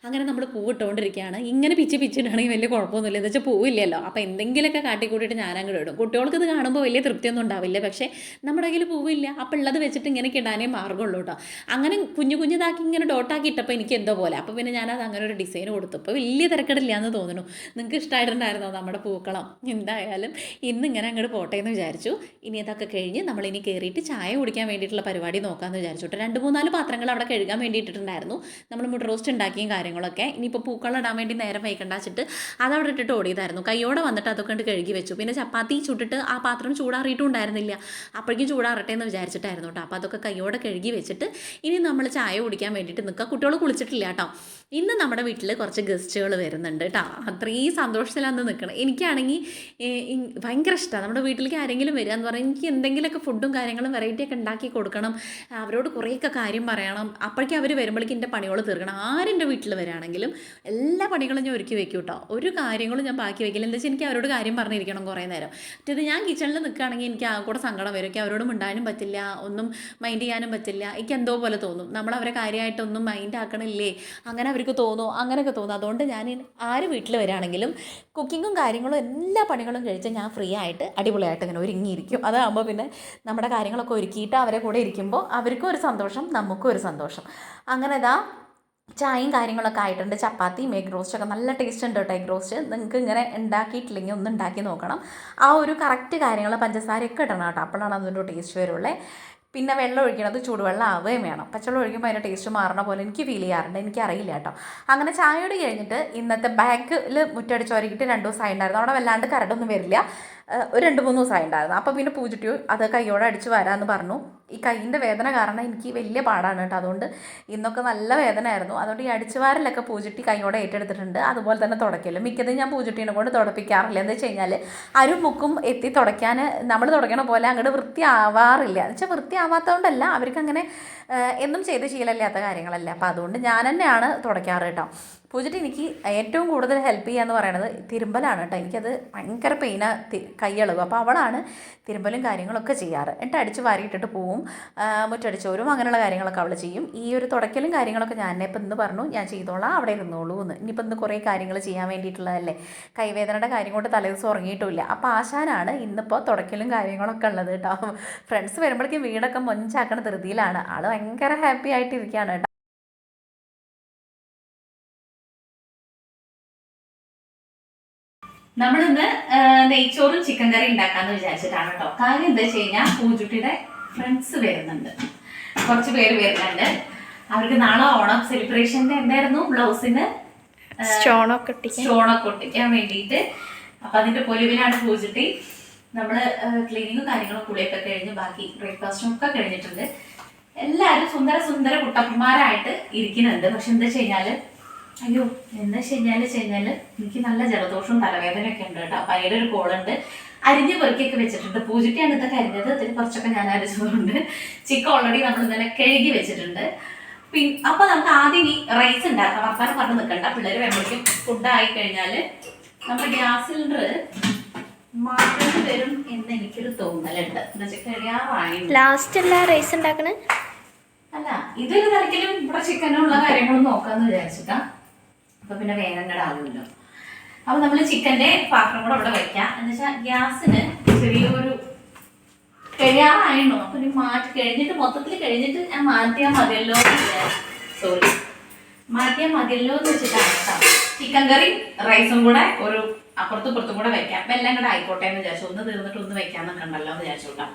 അങ്ങനെ നമ്മൾ പൂവിട്ടുകൊണ്ടിരിക്കുകയാണ് ഇങ്ങനെ പിച്ച് പിച്ചിട്ടാണെങ്കിൽ വലിയ കുഴപ്പമൊന്നുമില്ല. എന്താ വെച്ചാൽ പൂവില്ലല്ലോ. അപ്പോൾ എന്തെങ്കിലുമൊക്കെ കാട്ടിക്കൂട്ടിയിട്ട് ഞാൻ അങ്ങോട്ട് ഇടും. കുട്ടികൾക്ക് ഇത് കാണുമ്പോൾ വലിയ തൃപ്തിയൊന്നും ഉണ്ടാവില്ല. പക്ഷേ നമ്മുടെ കയ്യിൽ പൂവില്ല. അപ്പോൾ ഉള്ളത് വെച്ചിട്ട് ഇങ്ങനെ കിടാനേ മാർഗമുള്ളൂ കേട്ടോ. അങ്ങനെ കുഞ്ഞു കുഞ്ഞുതാക്കി ഇങ്ങനെ ഡോട്ടാക്കി ഇട്ടപ്പോൾ എനിക്ക് എന്തോ പോലെ. അപ്പോൾ പിന്നെ ഞാനത് അങ്ങനെ ഒരു ഡിസൈൻ കൊടുത്തു. അപ്പോൾ വലിയ തിരക്കടില്ല എന്ന് തോന്നുന്നു. നിങ്ങൾക്ക് ഇഷ്ടമായിട്ടുണ്ടായിരുന്നോ നമ്മുടെ പൂക്കളം? എന്തായാലും ഇന്ന് ഇങ്ങനെ അങ്ങോട്ട് പോട്ടെ. എന്ന് വിചാരിച്ചു. ഇനി അതൊക്കെ കഴിഞ്ഞ് നമ്മളിനി കയറിയിട്ട് ചായ കുടിക്കാൻ വേണ്ടിയിട്ടുള്ള പരിപാടി നോക്കാമെന്ന് വിചാരിച്ചു കേട്ടോ. രണ്ട് മൂന്നാൽ പാത്രങ്ങൾ അവിടെ കഴുകാൻ വേണ്ടിയിട്ടുണ്ടായിരുന്നു നമ്മൾ മുട്ട റോസ്റ്റ് ഉണ്ടാക്കിയും കാര്യങ്ങളൊക്കെ. ഇനിയിപ്പോൾ പൂക്കളം ഇടാൻ വേണ്ടി നേരം വൈകണ്ട വെച്ചിട്ട് അതവിടെ ഇട്ടിട്ട് ഓടിയതായിരുന്നു. കയ്യോടെ വന്നിട്ട് അതൊക്കെ കണ്ട് കഴുകി വെച്ചു. പിന്നെ ചപ്പാത്തി ചുട്ടിട്ട് ആ പാത്രം ചൂടാറിയിട്ടും ഉണ്ടായിരുന്നില്ല. അപ്പോഴേക്കും ചൂടാറട്ടെ എന്ന് വിചാരിച്ചിട്ടായിരുന്നു കേട്ടോ. അപ്പോൾ അതൊക്കെ കയ്യോടെ കഴുകി വെച്ചിട്ട് ഇനി നമ്മൾ ചായ കുടിക്കാൻ വേണ്ടിയിട്ട് നിൽക്കുക. കുട്ടികൾ കുളിച്ചിട്ടില്ല കേട്ടോ. ഇന്ന് നമ്മുടെ വീട്ടിൽ കുറച്ച് ഗസ്റ്റുകൾ വരുന്നുണ്ട് കേട്ടോ. അത്രയും സന്തോഷത്തിലാണ് നിൽക്കണം എനിക്കാണെങ്കിൽ ഭയങ്കര ഇഷ്ടമാണ് നമ്മുടെ വീട്ടിലേക്ക് ആരെങ്കിലും വരിക എന്ന് പറഞ്ഞാൽ എനിക്ക് എന്തെങ്കിലുമൊക്കെ ഫുഡും കാര്യങ്ങളും വെറൈറ്റി ഒക്കെ ഉണ്ടാക്കി കൊടുക്കണം. അവരോട് കുറേയൊക്കെ കാര്യം പറയണം. അപ്പോഴേക്കും അവർ വരുമ്പോഴേക്കും എന്റെ പണികൾ തീർക്കണം. ആരെന്റെ വീട്ടിൽ വരികയാണെങ്കിലും എല്ലാ പണികളും ഞാൻ ഒരുക്കി വെക്കും കേട്ടോ ഒരു കാര്യങ്ങളും ഞാൻ ബാക്കി വെക്കില്ല. എന്താ വെച്ചാൽ എനിക്ക് അവരോട് കാര്യം പറഞ്ഞിരിക്കണം കുറേ നേരം. മറ്റേത് ഞാൻ കിച്ചണിൽ നിൽക്കുകയാണെങ്കിൽ എനിക്ക് ആ കൂടെ സങ്കടം വരും. ഒക്കെ അവരോട് മിണ്ടാനും പറ്റില്ല. ഒന്നും മൈൻഡ് ചെയ്യാനും പറ്റില്ല. എനിക്ക് എന്തോ പോലെ തോന്നും. നമ്മൾ അവരെ കാര്യമായിട്ടൊന്നും മൈൻഡ് ആക്കണില്ലേ? അങ്ങനെ അവർക്ക് തോന്നും? അങ്ങനെയൊക്കെ തോന്നും. അതുകൊണ്ട് ഞാൻ ആര് വീട്ടിൽ വരികയാണെങ്കിലും കുക്കിങ്ങും കാര്യങ്ങളും എല്ലാ പണികളും കഴിച്ച് ഞാൻ ഫ്രീ ആയിട്ട് അടിപൊളിയായിട്ട് ഇങ്ങനെ ഒരുങ്ങിയിരിക്കും. അതാകുമ്പോൾ പിന്നെ നമ്മുടെ കാര്യങ്ങളൊക്കെ ഒരുക്കിയിട്ട് അവരെ കൂടെ ഇരിക്കുമ്പോൾ അവർക്കും ഒരു സന്തോഷം നമുക്കും ഒരു സന്തോഷം. അങ്ങനെ ഇതാ ചായയും കാര്യങ്ങളൊക്കെ ആയിട്ടുണ്ട്. ചപ്പാത്തിയും എഗ് റോസ്റ്റ് ഒക്കെ നല്ല ടേസ്റ്റ് ഉണ്ട് കേട്ടോ എഗ് റോസ്റ്റ് നിങ്ങൾക്ക് ഇങ്ങനെ ഉണ്ടാക്കിയിട്ടില്ലെങ്കിൽ ഒന്ന് ഉണ്ടാക്കി നോക്കണം. ആ ഒരു കറക്റ്റ് കാര്യങ്ങൾ പഞ്ചസാരയൊക്കെ ഇടണം കേട്ടോ അപ്പോഴാണ് അതിന്റെ ടേസ്റ്റ് വരുള്ളേ. പിന്നെ വെള്ളം ഒഴിക്കണത് ചൂടുവെള്ളം ആവുകയും വേണം. പച്ചവെള്ളം ഒഴിക്കുമ്പോൾ അതിന്റെ ടേസ്റ്റ് മാറണ പോലെ എനിക്ക് ഫീൽ ചെയ്യാറുണ്ട്. എനിക്കറിയില്ല കേട്ടോ. അങ്ങനെ ചായയോട് കഴിഞ്ഞിട്ട് ഇന്നത്തെ ബാഗിൽ മുറ്റടിച്ച് ഒരുക്കിയിട്ട് രണ്ട് ദിവസമായിട്ടുണ്ടായിരുന്നു അവിടെ വല്ലാണ്ട് കരടൊന്നും വരില്ല. ഒരു രണ്ട് മൂന്ന് ദിവസമായിട്ടുണ്ടായിരുന്നു അപ്പോൾ പിന്നെ പൂജിട്ടു അത് കൈയോടെ അടിച്ച് വരാമെന്ന് പറഞ്ഞു. ഈ കൈയിന്റെ വേദന കാരണം എനിക്ക് വലിയ പാടാണ് കേട്ടോ. അതുകൊണ്ട് ഇന്നൊക്കെ നല്ല വേദനയായിരുന്നു. അതുകൊണ്ട് ഈ അടിച്ചുവാരലൊക്കെ പൂജിട്ടി കൈയോടെ ഏറ്റെടുത്തിട്ടുണ്ട്. അതുപോലെ തന്നെ തുടയ്ക്കലും. മിക്കതും ഞാൻ പൂജിട്ടീനെ കൊണ്ട് തുടപ്പിക്കാറില്ല. എന്താ വെച്ച് കഴിഞ്ഞാൽ അരും മുക്കും എത്തി തുടയ്ക്കാൻ നമ്മൾ തുടയ്ക്കണ പോലെ അങ്ങോട്ട് വൃത്തിയാവാറില്ല. എന്ന് വെച്ചാൽ വൃത്തിയാവാത്തതുകൊണ്ടല്ല അവർക്ക് അങ്ങനെ ഏഹ് എന്നും ചെയ്ത് ശീലമില്ലാത്ത കാര്യങ്ങളല്ല. അപ്പോൾ അതുകൊണ്ട് ഞാൻ തന്നെയാണ് തുടയ്ക്കാറ് കേട്ടോ. പൂജിട്ട് എനിക്ക് ഏറ്റവും കൂടുതൽ ഹെൽപ്പ് ചെയ്യുക എന്ന് പറയുന്നത് തിരുമ്പലാണ് കേട്ടോ. എനിക്കത് ഭയങ്കര പെയിന കൈയളവ്. അപ്പോൾ അവളാണ് തിരുമ്പലും കാര്യങ്ങളൊക്കെ ചെയ്യാറ്. എന്നിട്ട് അടിച്ച് വാരിയിട്ടിട്ട് പോവും. മുറ്റടിച്ചോരും അങ്ങനെയുള്ള കാര്യങ്ങളൊക്കെ അവൾ ചെയ്യും. ഈ ഒരു തുടക്കലും കാര്യങ്ങളൊക്കെ ഞാൻ ഇപ്പം ഇന്ന് പറഞ്ഞു. ഞാൻ ചെയ്തോളാം അവിടെ ഇരുന്നോളൂ എന്ന്. ഇനിയിപ്പോൾ ഇന്ന് കുറേ കാര്യങ്ങൾ ചെയ്യാൻ വേണ്ടിയിട്ടുള്ളതല്ലേ? കൈവേദനയുടെ കാര്യം കൊണ്ട് തലേദിവസം ഉറങ്ങിയിട്ടില്ല. അപ്പോൾ ആശാനാണ് ഇന്നിപ്പോൾ തുടക്കലും കാര്യങ്ങളൊക്കെ ഉള്ളത് കേട്ടോ. (laughs) ഫ്രണ്ട്സ് വരുമ്പോഴേക്കും വീടൊക്കെ മൊഞ്ചാക്കണ ധൃതിയിലാണ്. ആൾ ഭയങ്കര ഹാപ്പി ആയിട്ടിരിക്കുകയാണ് കേട്ടോ. നമ്മളിന്ന് നെയ്ച്ചോറും ചിക്കൻ കറി ഉണ്ടാക്കാന്ന് വിചാരിച്ചിട്ടാണ് കേട്ടോ കാര്യം എന്താ വെച്ച് കഴിഞ്ഞാൽ പൂജുട്ടിയുടെ ഫ്രണ്ട്സ് വരുന്നുണ്ട്. കുറച്ച് പേര് വരുന്നുണ്ട്. അവർക്ക് നാളെ ഓണം സെലിബ്രേഷന്റെ എന്തായിരുന്നു ബ്ലൗസിന് സ്റ്റോണൊക്കെ ഒട്ടിക്കാൻ. സ്റ്റോണൊക്കെ ഒട്ടിക്കാൻ വേണ്ടിയിട്ട്. അപ്പൊ അതിന്റെ പൊലിവിനാണ് പൂജുട്ടി. നമ്മൾ ക്ലീനിങ്ങും കാര്യങ്ങളും കുളിയൊക്കെ കഴിഞ്ഞ് ബാക്കി ബ്രേക്ക്ഫാസ്റ്റും ഒക്കെ കഴിഞ്ഞിട്ടുണ്ട്. എല്ലാരും സുന്ദര സുന്ദര കുട്ടപ്പന്മാരായിട്ട് ഇരിക്കുന്നുണ്ട്. പക്ഷെ എന്താ വെച്ച് കഴിഞ്ഞാൽ അയ്യോ എന്നാ വെച്ച് കഴിഞ്ഞാൽ എനിക്ക് നല്ല ജലദോഷവും തലവേദനയൊക്കെ ഉണ്ട് കേട്ടോ. അപ്പൊ അതിലൊരു കോളുണ്ട്. അരിഞ്ഞ് പെറുക്കിയൊക്കെ വെച്ചിട്ടുണ്ട്. പൂജിട്ടിയാണ് ഇതൊക്കെ അരിഞ്ഞത്. അതിന് കുറച്ചൊക്കെ ഞാൻ അരിച്ചതുകൊണ്ട് ചിക്കൻ ഓൾറെഡി നമ്മൾ ഇന്നലെ കഴുകി വെച്ചിട്ടുണ്ട്. പിന്നെ അപ്പൊ നമുക്ക് ആദ്യം ഈ റൈസ് ഉണ്ടാക്കാം. വർത്താനം പറഞ്ഞു നിൽക്കണ്ട പിള്ളേർ വരുമ്പോഴേക്കും ഫുഡായി കഴിഞ്ഞാൽ കഴിഞ്ഞാൽ നമ്മുടെ ഗ്യാസ് സിലിണ്ടർ മാറ്റേണ്ടി വരും എന്ന് എനിക്കൊരു തോന്നലുണ്ട്. എന്താ വെച്ചാൽ കഴിയാറായി ലാസ്റ്റ് അല്ല റൈസ് ഉണ്ടാക്കണേ? അല്ല ഇതൊരു തരത്തിലും ഇവിടെ ചിക്കനുള്ള കാര്യങ്ങളും നോക്കാന്ന് വിചാരിച്ചിട്ടാ. അപ്പൊ പിന്നെ വേഗം കിടാവുമല്ലോ അപ്പൊ നമ്മൾ ചിക്കന്റെ പാത്രം കൂടെ അവിടെ വെക്കാം. എന്ന് വെച്ചാൽ ഗ്യാസിന് ചെറിയൊരു കഴിയാറായിരുന്നു അപ്പൊ മാറ്റി കഴിഞ്ഞിട്ട് മൊത്തത്തിൽ കഴിഞ്ഞിട്ട് ഞാൻ മാറ്റിയാൽ മതിയല്ലോ സോറി മാറ്റിയാൽ മതിയല്ലോ എന്ന് വെച്ചിട്ടാണ് ചിക്കൻ കറി റൈസും കൂടെ ഒരു അപ്പുറത്തും ഇപ്പുറത്തും കൂടെ വെക്കാം. അപ്പൊ എല്ലാം കൂടെ ആയിക്കോട്ടെ എന്ന് വിചാരിച്ചു. ഒന്ന് തീർന്നിട്ട് ഒന്ന് വെക്കാന്നൊക്കെ ഉണ്ടല്ലോ എന്ന് വിചാരിച്ചു കേട്ടോ.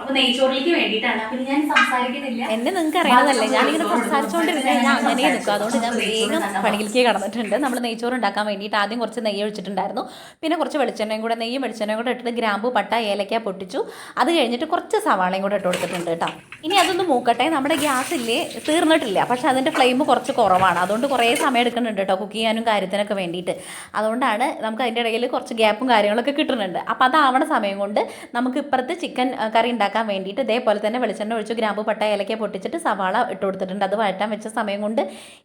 അപ്പൊ നെയ്ച്ചോറിലേക്ക് വേണ്ടിയിട്ടാണ്. അപ്പൊ ഞാൻ സംസാരിക്കുന്നില്ല. എന്നെ നിങ്ങൾക്ക് അറിയാവുന്നതല്ലേ? ഞാനിങ്ങനെ സംസാരിച്ചുകൊണ്ടിരുന്ന ഞാൻ അങ്ങനെ നിൽക്കും അതുകൊണ്ട് ഞാൻ വേഗം പണിയിലേക്ക് കടന്നിട്ടുണ്ട്. നമ്മൾ നെയ്ച്ചോറ് ഉണ്ടാക്കാൻ വേണ്ടിയിട്ട് ആദ്യം കുറച്ച് നെയ്യ് ഒഴിച്ചിട്ടുണ്ടായിരുന്നു. പിന്നെ കുറച്ച് വെളിച്ചെണ്ണയും കൂടെ നെയ്യും വെളിച്ചെണ്ണയും കൂടെ ഇട്ടിട്ട് ഗ്രാമ്പു പട്ട ഏലക്ക പൊട്ടിച്ചു. അത് കഴിഞ്ഞിട്ട് കുറച്ച് സവാളയും കൂടെ ഇട്ട് കൊടുത്തിട്ടുണ്ട് കേട്ടോ. ഇനി അതൊന്ന് മൂക്കട്ടെ. നമ്മുടെ ഗ്യാസ് ഇല്ലേ? തീർന്നിട്ടില്ല. പക്ഷെ അതിന്റെ ഫ്ലെയിം കുറച്ച് കുറവാണ്. അതുകൊണ്ട് കുറേ സമയം എടുക്കുന്നുണ്ട് കേട്ടോ കുക്ക് ചെയ്യാനും കാര്യത്തിനൊക്കെ വേണ്ടിയിട്ട്. അതുകൊണ്ടാണ് നമുക്ക് അതിന്റെ ഇടയിൽ കുറച്ച് ഗ്യാപ്പും കാര്യങ്ങളൊക്കെ കിട്ടുന്നുണ്ട്. അപ്പോൾ അതാവണ സമയം കൊണ്ട് നമുക്ക് ഇപ്പുറത്ത് ചിക്കൻ കറി ഉണ്ടാക്കാൻ വേണ്ടിയിട്ട് ഇതേപോലെ തന്നെ വെളിച്ചെണ്ണ ഒഴിച്ച് ഗ്രാമ്പു പട്ട ഇലക്ക പൊട്ടിച്ചിട്ട് സവാള ഇട്ട് കൊടുത്തിട്ടുണ്ട്. അത് വഴറ്റാൻ വെച്ച സമയം കൊണ്ട്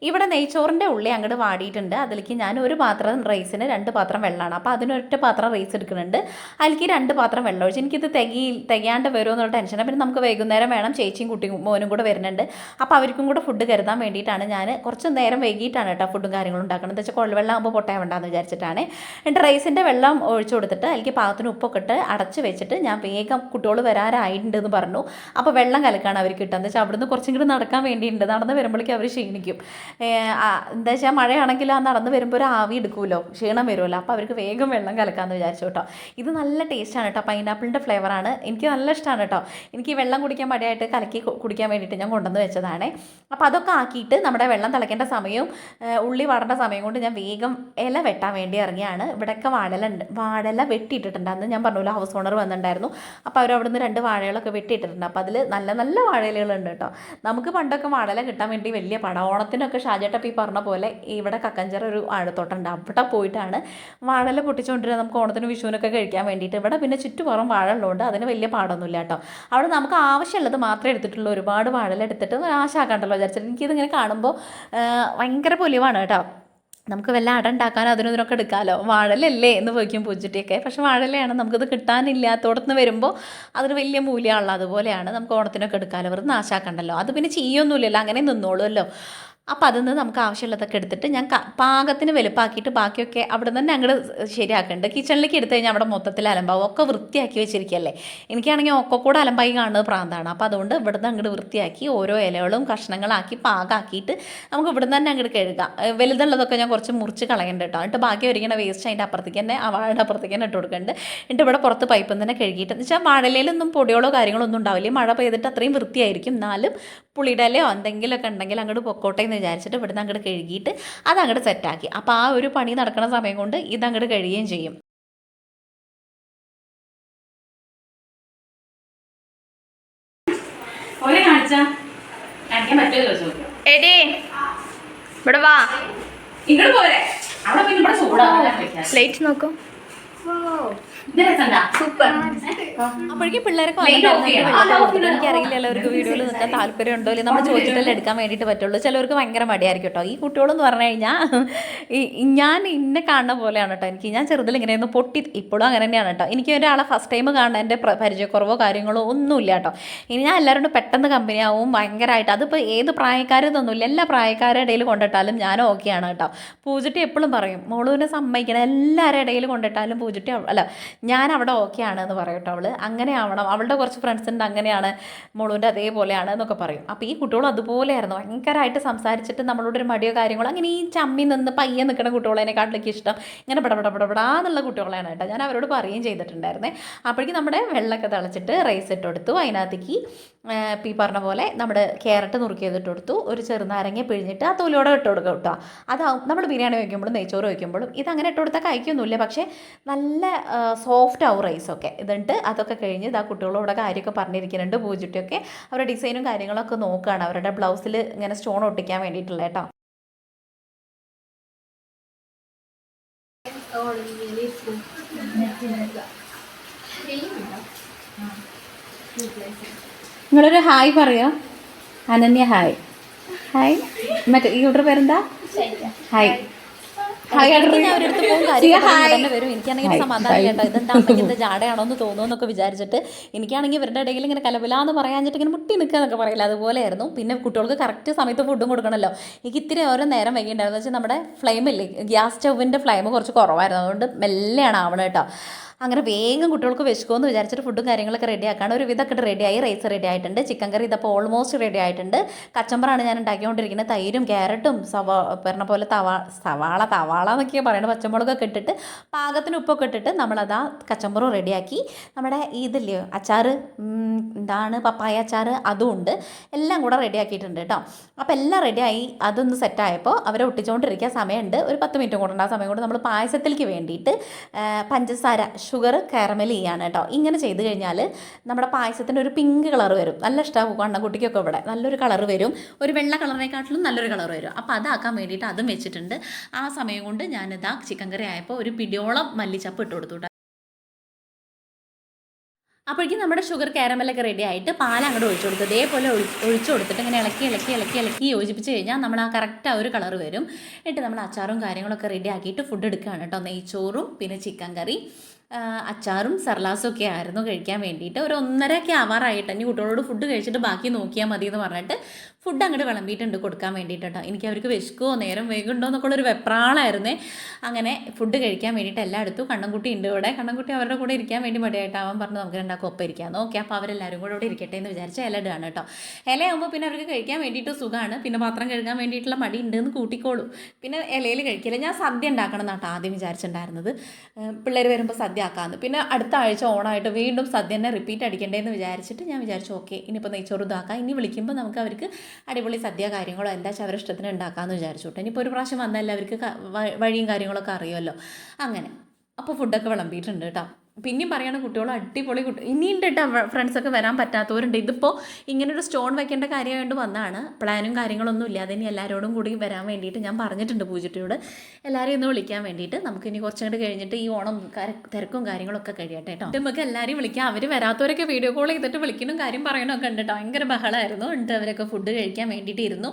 ഇവിടെ നെയ്ച്ചോറിന്റെ ഉള്ളി അങ്ങോട്ട് വാടിയിട്ടുണ്ട്. അതിലേക്ക് ഞാൻ ഒരു പാത്രം റൈസിന് രണ്ട് പാത്രം വെള്ളമാണ്. അപ്പോൾ അതിനൊറ്റ പാത്രം റൈസ് എടുക്കുന്നുണ്ട്. അതിലേക്ക് രണ്ട് പാത്രം വെള്ളം ഒഴിച്ച് എനിക്കിത് തികയി തികയാണ്ട് വരുമോ എന്നുള്ള ടെൻഷനാണ് പിന്നെ നമുക്ക് വൈകുന്നേരം വേണം. ചേച്ചിയും കുട്ടിയും മോനും കൂടെ വരുന്നുണ്ട്. അപ്പോൾ അവർക്കും കൂടെ ഫുഡ് കരുതാൻ വേണ്ടിയിട്ടാണ് ഞാൻ കുറച്ച് നേരം വൈകിട്ടാണ് കേട്ടോ ഫുഡും കാര്യങ്ങളും ഉണ്ടാക്കുന്നത്. എന്താ വെച്ചാൽ കൊള്ളവെള്ളം ആകുമ്പോൾ പൊട്ടാൻ വേണ്ടാന്ന് വിചാരിച്ചിട്ടാണ്. എന്നിട്ട് റൈസിന്റെ വെള്ളം ഒഴിച്ചു കൊടുത്തിട്ട് അതിലേക്ക് പാകത്തിന് ഉപ്പൊക്കെ ഇട്ട് അടച്ച് വെച്ചിട്ട് ഞാൻ വേഗം കുട്ടികൾ വരാറായിട്ടുണ്ടെന്ന് പറഞ്ഞു. അപ്പോൾ വെള്ളം കലക്കാണ് അവർക്ക് കിട്ടുക. എന്താ വെച്ചാൽ അവിടുന്ന് കുറച്ചും കൂടി നടക്കാൻ വേണ്ടിയിട്ടുണ്ട്. നടന്ന് വരുമ്പോഴേക്കും അവർ ക്ഷീണിക്കും. എന്താ വെച്ചാൽ മഴയാണെങ്കിൽ ആ നടന്ന് വരുമ്പോൾ ഒരു ആവി എടുക്കുമല്ലോ ക്ഷീണം വരുമല്ലോ. അപ്പോൾ അവർക്ക് വേഗം വെള്ളം കലക്കാമെന്ന് വിചാരിച്ചു കേട്ടോ. ഇത് നല്ല ടേസ്റ്റാണ് കേട്ടോ. പൈനാപ്പിളിന്റെ ഫ്ലേവറാണ് എനിക്ക് നല്ല ഇഷ്ടമാണ് കേട്ടോ. എനിക്ക് വെള്ളം കുടിക്കാൻ മടിയായിട്ട് കലക്കി കുടിക്കാൻ വേണ്ടിയിട്ട് ഞാൻ കൊണ്ടുവന്ന് വെച്ചതാണ്. അപ്പോൾ അതൊക്കെ ആക്കിയിട്ട് നമ്മുടെ വെള്ളം തിളയ്ക്കേണ്ട സമയവും ഉള്ളി വാടേണ്ട സമയം കൊണ്ട് ഞാൻ വേഗം ഇല വെട്ടാൻ വേണ്ടി ഇറങ്ങിയാണ്. ഇവിടെയൊക്കെ വാഴല ഉണ്ട് വാഴല വെട്ടിയിട്ടിട്ടുണ്ട്. അന്ന് ഞാൻ പറഞ്ഞല്ലോ ഹൗസ് ഓണർ വന്നിട്ടുണ്ടായിരുന്നു. അപ്പോൾ അവർ അവിടുന്ന് രണ്ട് വാഴകളൊക്കെ വെട്ടിയിട്ടിട്ടുണ്ട്. അപ്പോൾ അതിൽ നല്ല നല്ല വാഴയിലുകളുണ്ട് കേട്ടോ. നമുക്ക് പണ്ടൊക്കെ വാഴല കിട്ടാൻ വേണ്ടി വലിയ പട. ഓണത്തിനൊക്കെ ഷാജേട്ടപ്പം ഈ പറഞ്ഞ പോലെ ഇവിടെ കക്കഞ്ചറ ഒരു വാഴത്തോട്ടമുണ്ട് അവിടെ പോയിട്ടാണ് വാഴല പൊട്ടിച്ചുകൊണ്ടിരുന്നത് നമുക്ക് ഓണത്തിന് വിഷുവിനൊക്കെ കഴിക്കാൻ വേണ്ടിയിട്ട്. ഇവിടെ പിന്നെ ചുറ്റുപുറം വാഴ ഉള്ളതുകൊണ്ട് അതിന് വലിയ പാടൊന്നുമില്ല കേട്ടോ. അവിടെ നമുക്ക് ആവശ്യമുള്ളത് മാത്രമേ എടുത്തിട്ടുള്ളൂ. ഒരുപാട് വാഴല എടുത്തിട്ട് ആശാക്കണ്ടല്ലോ വിചാരിച്ചിട്ട്. എനിക്കിതിങ്ങനെ കാണുമ്പോൾ ഭയങ്കര പൊലിവാണ് കേട്ടോ. നമുക്ക് വല്ല അട ഉണ്ടാക്കാനോ അതിനൊക്കെ എടുക്കാമല്ലോ വാഴലല്ലേ എന്ന് പോയിക്കും പൂച്ചട്ടിയൊക്കെ. പക്ഷെ വാഴലയാണ്. നമുക്കത് കിട്ടാനില്ലാത്തോടത്തുനിന്ന് വരുമ്പോൾ അതിന് വലിയ മൂല്യമുള്ള അതുപോലെയാണ് നമുക്ക് ഓണത്തിനൊക്കെ എടുക്കാമല്ലോ വെറുതെ നാശാക്കണ്ടല്ലോ? അത് പിന്നെ ചെയ്യൊന്നുമില്ലല്ലോ. അങ്ങനെ നിന്നോളുമല്ലോ. അപ്പോൾ അതിൽ നിന്ന് നമുക്ക് ആവശ്യമുള്ളതൊക്കെ എടുത്തിട്ട് ഞാൻ പാകത്തിന് വലുപ്പാക്കിയിട്ട് ബാക്കിയൊക്കെ അവിടെ തന്നെ അങ്ങോട്ട് ശരിയാക്കുന്നുണ്ട് കിച്ചണിലേക്ക് എടുത്തു കഴിഞ്ഞാൽ അവിടെ മൊത്തത്തിൽ അലമ്പാവും. ഒക്കെ വൃത്തിയാക്കി വെച്ചിരിക്കുകയല്ലേ എനിക്കാണെങ്കിൽ ഒക്കെ കൂടെ അലമ്പായി കാണുന്നത് പ്രാന്താണ്. അപ്പോൾ അതുകൊണ്ട് ഇവിടുന്ന് അങ്ങോട്ട് വൃത്തിയാക്കി ഓരോ ഇലകളും കഷ്ണങ്ങളാക്കി പാകാക്കിയിട്ട് നമുക്ക് ഇവിടുന്ന് തന്നെ അങ്ങോട്ട് കഴുകാം. വലുതുള്ളതൊക്കെ ഞാൻ കുറച്ച് മുറിച്ച് കളയുന്നുണ്ട് കേട്ടോ എന്നിട്ട് ബാക്കി ഒരിക്കണ വേസ്റ്റ് അതിന്റെ അപ്പുറത്തേക്ക് തന്നെ ആ വാഴയുടെ അപ്പുറത്തേക്ക് തന്നെ ഇട്ട് കൊടുക്കുന്നുണ്ട് എന്നിട്ട് ഇവിടെ പുറത്ത് പൈപ്പിൽ തന്നെ കഴുകിയിട്ട് എന്ന് വെച്ചാൽ വാഴയിലൊന്നും പൊടിയോളോ കാര്യങ്ങളോ ഒന്നും ഉണ്ടാവില്ല. മഴ പെയ്തിട്ട് അത്രയും വൃത്തിയായിരിക്കും. എന്നാലും പുളിയുടെ ഇലയോ എന്തെങ്കിലുമൊക്കെ ഉണ്ടെങ്കിൽ അങ്ങോട്ട് പൊക്കോട്ടെ എന്ന് വിചാരിച്ചിട്ട് ഇവിടുന്ന് അങ്ങോട്ട് കഴുകിയിട്ട് അത് അങ്ങോട്ട് സെറ്റാക്കി അപ്പോൾ ആ ഒരു പണി നടക്കുന്ന സമയം കൊണ്ട് ഇത് അങ്ങോട്ട് കഴിയുകയും ചെയ്യും. എടേ ഇവിടെ വാ. ഇങ്ങോട്ട് പോരെ. അവിടെ പിന്നെ ഇവിടെ ചൂടാണ് ലൈറ്റ് നോക്കൂ. അപ്പോഴേക്കും പിള്ളേരൊക്കെ. എനിക്കറിയില്ലല്ലോ അവർക്ക് വീഡിയോയിൽ നിൽക്കാൻ താല്പര്യം ഉണ്ടോ ഇല്ലേ നമ്മൾ ചോദിച്ചിട്ടല്ലേ എടുക്കാൻ വേണ്ടിയിട്ട് പറ്റുള്ളൂ. ചിലവർക്ക് ഭയങ്കര മടിയായിരിക്കും കേട്ടോ. ഈ കുട്ടികളെന്ന് പറഞ്ഞു കഴിഞ്ഞാൽ ഈ ഞാൻ ഇന്നെ കാണുന്ന പോലെയാണ് കേട്ടോ എനിക്ക്. ഞാൻ ചെറുതിൽ ഇങ്ങനെയൊന്ന് പൊട്ടി ഇപ്പോഴും അങ്ങനെ തന്നെയാണ് കേട്ടോ. എനിക്ക് ഒരാളെ ഫസ്റ്റ് ടൈം കാണുന്ന എന്റെ പരിചയക്കുറവോ കാര്യങ്ങളോ ഒന്നുമില്ല കേട്ടോ. ഇനി ഞാൻ എല്ലാവരോടും പെട്ടെന്ന് കമ്പനിയാവും ഭയങ്കരമായിട്ട് അതിപ്പോൾ ഏത് പ്രായക്കാരെന്നൊന്നുമില്ല എല്ലാ പ്രായക്കാരുടെ ഇടയിൽ കൊണ്ടിട്ടാലും ഞാൻ ഓക്കെയാണ് കേട്ടോ. പൂജട്ടി എപ്പോഴും പറയും മോളൂനെ സമ്മതിക്കണം. എല്ലാവരുടെ ഇടയിൽ കൊണ്ടിട്ടാലും പൂജട്ടി അല്ല ഞാൻ അവിടെ ഓക്കെ ആണ് എന്ന് പറയും കേട്ടോ അവൾ. അങ്ങനെ ആവണം അവളുടെ കുറച്ച് ഫ്രണ്ട്സ് ഉണ്ട് അങ്ങനെയാണ് മോളൂന്റെ അതേപോലെയാണ് എന്നൊക്കെ പറയും. അപ്പോൾ ഈ കുട്ടികൾ അതുപോലെയായിരുന്നു. ഭയങ്കരമായിട്ട് സംസാരിച്ചിട്ട് നമ്മളോട് ഒരു മടിയോ കാര്യങ്ങളോ അങ്ങനെ ഈ ചമ്മി നിന്ന് പയ്യെ നിൽക്കുന്ന കുട്ടികളെക്കാട്ടിലേക്ക് ഇഷ്ടം. ഇങ്ങനെ പടപട പടപടാന്നുള്ള കുട്ടികളാണ് കേട്ടോ. ഞാൻ അവരോട് പറയുകയും ചെയ്തിട്ടുണ്ടായിരുന്നേ. അപ്പോഴേക്കും നമ്മുടെ വെള്ളമൊക്കെ തിളച്ചിട്ട് റൈസ് ഇട്ട് കൊടുത്തു. അതിനകത്തേക്ക് ഈ പറഞ്ഞ പോലെ നമ്മുടെ ക്യാരറ്റ് നുറുക്കി ചെയ്തിട്ട് കൊടുത്തു. ഒരു ചെറുനാരങ്ങ പിഴിഞ്ഞിട്ട് ആ തൊലിയോടെ ഇട്ട് കൊടുക്കുക കേട്ടോ. അതാവും. നമ്മൾ ബിരിയാണി വയ്ക്കുമ്പോഴും നെയ്ച്ചോറ് വയ്ക്കുമ്പോഴും ഇതങ്ങനെ ഇട്ട് കൊടുത്താൽ കഴിക്കൊന്നുമില്ല പക്ഷേ നല്ല സോഫ്റ്റ് ആവും റൈസൊക്കെ എന്നിട്ട് അതൊക്കെ കഴിഞ്ഞ് ഇതാ കുട്ടികളോടെ കാര്യമൊക്കെ പറഞ്ഞിരിക്കുന്നുണ്ട് പൂജുട്ടിയൊക്കെ. അവരുടെ ഡിസൈനും കാര്യങ്ങളൊക്കെ നോക്കുകയാണ് അവരുടെ ബ്ലൗസിൽ ഇങ്ങനെ സ്റ്റോൺ ഒട്ടിക്കാൻ വേണ്ടിയിട്ടുള്ള കേട്ടോ. നിങ്ങളൊരു ഹായ് പറയോ. അനന്യ ഹായ്. ഹായ്. മറ്റേ ഈ ഓർഡർ പേരെന്താ? ഹായ്. എനിക്കാണെങ്കിൽ സമാധാനം കേട്ടോ. ഇതെന്താ അമ്മയ്ക്ക് ഇത് ജാടയാണോ എന്ന് തോന്നുമെന്നൊക്കെ വിചാരിച്ചിട്ട് എനിക്കാണെങ്കിൽ ഇവരുടെ ഇടയിൽ ഇങ്ങനെ കലബലാന്ന് പറയാഞ്ഞിട്ട് ഇങ്ങനെ മുട്ടി നിൽക്കുക എന്നൊക്കെ പറയില്ല. അതുപോലെയായിരുന്നു. പിന്നെ കുട്ടികൾക്ക് കറക്റ്റ് സമയത്ത് ഫുഡും കൊടുക്കണമല്ലോ. എനിക്ക് ഇത്തിരി ഓരോ നേരം വൈകിണ്ടായിരുന്നു വെച്ചാൽ നമ്മുടെ ഫ്ലെയിമില്ലേ ഗ്യാസ് സ്റ്റൗവിന്റെ ഫ്ലെയിം കുറച്ച് കുറവായിരുന്നു. അതുകൊണ്ട് മെല്ലെയാണ് ആവണം കേട്ടോ. അങ്ങനെ വേഗം കുട്ടികൾക്ക് വിശക്കുമെന്ന് വിചാരിച്ചിട്ട് ഫുഡും കാര്യങ്ങളൊക്കെ റെഡി ആക്കാണ് ഒരു വിധമൊക്കെ റെഡിയായി റൈസ് റെഡി ആയിട്ടുണ്ട്. ചിക്കൻ കറി ഇതപ്പോൾ ഓൾമോസ്റ്റ് റെഡി ആയിട്ടുണ്ട്. കച്ചമ്പറാണ് ഞാൻ ഉണ്ടാക്കിക്കൊണ്ടിരിക്കുന്നത്. തൈരും ക്യാരറ്റും സവാ പറഞ്ഞ പോലെ തവാ സവാള തവാള എന്നൊക്കെയാണ് പറയുന്നത് പച്ചമുളകൊക്കെ ഇട്ടിട്ട് പാകത്തിന് ഉപ്പൊക്കെ ഇട്ടിട്ട് നമ്മളതാ കച്ചമ്പറും റെഡിയാക്കി നമ്മുടെ ഇതില്ലേ അച്ചാർ എന്താണ് പപ്പായ അച്ചാർ അതും ഉണ്ട്. എല്ലാം കൂടെ റെഡിയാക്കിയിട്ടുണ്ട് കേട്ടോ. അപ്പോൾ എല്ലാം റെഡിയായി അതൊന്ന് സെറ്റായപ്പോൾ അവരെ ഒട്ടിച്ചുകൊണ്ടിരിക്കാൻ സമയമുണ്ട്. ഒരു പത്ത് മിനിറ്റ് ഉണ്ട്. ആ സമയം കൊണ്ട് നമ്മൾ പായസത്തിലേക്ക് വേണ്ടിയിട്ട് പഞ്ചസാര ഷുഗർ കാരമൽ ചെയ്യാണ് കേട്ടോ. ഇങ്ങനെ ചെയ്ത് കഴിഞ്ഞാൽ നമ്മുടെ പായസത്തിന് ഒരു പിങ്ക് കളർ വരും. നല്ല ഇഷ്ടമാകും കണ്ണക്കുട്ടിക്കൊക്കെ ഇവിടെ. നല്ലൊരു കളർ വരും. ഒരു വെള്ള കളറിനെക്കാട്ടിലും നല്ലൊരു കളർ വരും. അപ്പോൾ അതാക്കാൻ വേണ്ടിയിട്ട് അതും വെച്ചിട്ടുണ്ട്. ആ സമയം കൊണ്ട് ഞാനിതാ ചിക്കൻ കറി ആയപ്പോൾ ഒരു പിടിയോളം മല്ലിച്ചപ്പ് ഇട്ട് കൊടുത്തു അപ്പോഴേക്കും നമ്മുടെ ഷുഗർ കാരമലൊക്കെ റെഡി ആയിട്ട് പാൽ അങ്ങോട്ട് ഒഴിച്ചു കൊടുത്തു. ഇതേപോലെ ഒഴി ഒഴിച്ചു കൊടുത്തിട്ട് ഇങ്ങനെ ഇളക്കി ഇളക്കി ഇളക്കി ഇളക്കി യോജിപ്പിച്ച് കഴിഞ്ഞാൽ നമ്മൾ ആ കറക്റ്റ് ആ ഒരു കളർ വരും. എന്നിട്ട് നമ്മൾ അച്ചാറും കാര്യങ്ങളൊക്കെ റെഡി ആക്കിയിട്ട് ഫുഡ് എടുക്കുകയാണ് കേട്ടോ. നെയ്ച്ചോറും പിന്നെ ചിക്കൻ കറി അച്ചാറും സർലാസും ഒക്കെ ആയിരുന്നു കഴിക്കാൻ വേണ്ടിയിട്ട്. ഒരു ഒന്നരയൊക്കെ ആവാറായിട്ട്. ഇനി കുട്ടികളോട് ഫുഡ് കഴിച്ചിട്ട് ബാക്കി നോക്കിയാൽ മതി എന്ന് പറഞ്ഞിട്ട് ഫുഡ് അങ്ങോട്ട് വിളമ്പിയിട്ടുണ്ട് കൊടുക്കാൻ വേണ്ടിയിട്ട് എനിക്ക് അവർക്ക് വിശക്കുമോ നേരം വേഗമുണ്ടോ എന്നൊക്കെ ഒരു വെപ്രാളായിരുന്നേ. അങ്ങനെ ഫുഡ് കഴിക്കാൻ വേണ്ടിയിട്ട് എല്ലാം എടുത്തു. കണ്ണൻകുട്ടി ഉണ്ട് ഇവിടെ. കണ്ണൻകുട്ടി അവരുടെ കൂടെ ഇരിക്കാൻ വേണ്ടി മടിയായിട്ട് അവൻ പറഞ്ഞു നമുക്ക് രണ്ടാക്കും ഒപ്പം ഇരിക്കാം. ഓക്കെ അപ്പോൾ അവരെല്ലാവരും കൂടെ ഇവിടെ ഇരിക്കട്ടെ എന്ന് വിചാരിച്ച ഇല കേട്ടോ. ഇലയാകുമ്പോൾ പിന്നെ അവർക്ക് കഴിക്കാൻ വേണ്ടിയിട്ട് സുഖമാണ്. പിന്നെ പാത്രം കഴുകാൻ വേണ്ടിയിട്ടുള്ള മടി ഉണ്ടെന്ന് കൂട്ടിക്കോളൂ. പിന്നെ ഇലയിൽ കഴിക്കില്ല. ഞാൻ സദ്യ ഉണ്ടാക്കണം എന്നാട്ടോ ആദ്യം വിചാരിച്ചിട്ടുണ്ടായിരുന്നത്. പിള്ളേർ വരുമ്പോൾ സദ്യ ആക്കാമെന്ന് പിന്നെ അടുത്ത ആഴ്ച ഓണായിട്ട് വീണ്ടും സദ്യ തന്നെ റിപ്പീറ്റ് അടിക്കണ്ടേന്ന് വിചാരിച്ചിട്ട് ഞാൻ വിചാരിച്ചു ഓക്കെ ഇനിയിപ്പോൾ നെയ്ച്ചോറ് ഇതാക്കാം. ഇനി വിളിക്കുമ്പോൾ നമുക്ക് അവർക്ക് അടിപൊളി സദ്യ കാര്യങ്ങളോ അവരുടെ ഇഷ്ടത്തിന് ഉണ്ടാക്കാമെന്ന് വിചാരിച്ചു കേട്ടോ ഇനിയിപ്പോൾ ഒരു പ്രാവശ്യം വന്നല്ല അവർക്ക് വഴിയും കാര്യങ്ങളൊക്കെ അറിയുമല്ലോ. അങ്ങനെ. അപ്പോൾ ഫുഡൊക്കെ വിളമ്പിയിട്ടുണ്ട് കേട്ടോ. പിന്നെയും പറയുകയാണ് കുട്ടികൾ അടിപൊളി കുട്ടി ഇനിയും കേട്ടോ ഫ്രണ്ട്സൊക്കെ വരാൻ പറ്റാത്തവരുണ്ട്. ഇതിപ്പോൾ ഒരു സ്റ്റോൺ വെക്കേണ്ട കാര്യമായിട്ട് വന്നതാണ് പ്ലാനും കാര്യങ്ങളൊന്നും ഇല്ല അതിനി എല്ലാവരോടും കൂടി വരാൻ വേണ്ടിയിട്ട് ഞാൻ പറഞ്ഞിട്ടുണ്ട് പൂജിട്ടിയോട്. എല്ലാവരെയും ഒന്ന് വിളിക്കാൻ വേണ്ടിയിട്ട് നമുക്ക് ഇനി കുറച്ചും കൂടി കഴിഞ്ഞിട്ട് ഈ ഓണം തിരക്കും കാര്യങ്ങളൊക്കെ കഴിയട്ടെ കേട്ടോ നമുക്ക് എല്ലാവരെയും വിളിക്കാം. അവർ വരാത്തവരൊക്കെ വീഡിയോ കോൾ ചെയ്തിട്ട് വിളിക്കണം കാര്യം പറയണമൊക്കെ ഉണ്ട് കേട്ടോ ഭയങ്കര ബഹളമായിരുന്നു ഉണ്ട് അവരൊക്കെ ഫുഡ് കഴിക്കാൻ വേണ്ടിയിട്ട് ഇരുന്നു.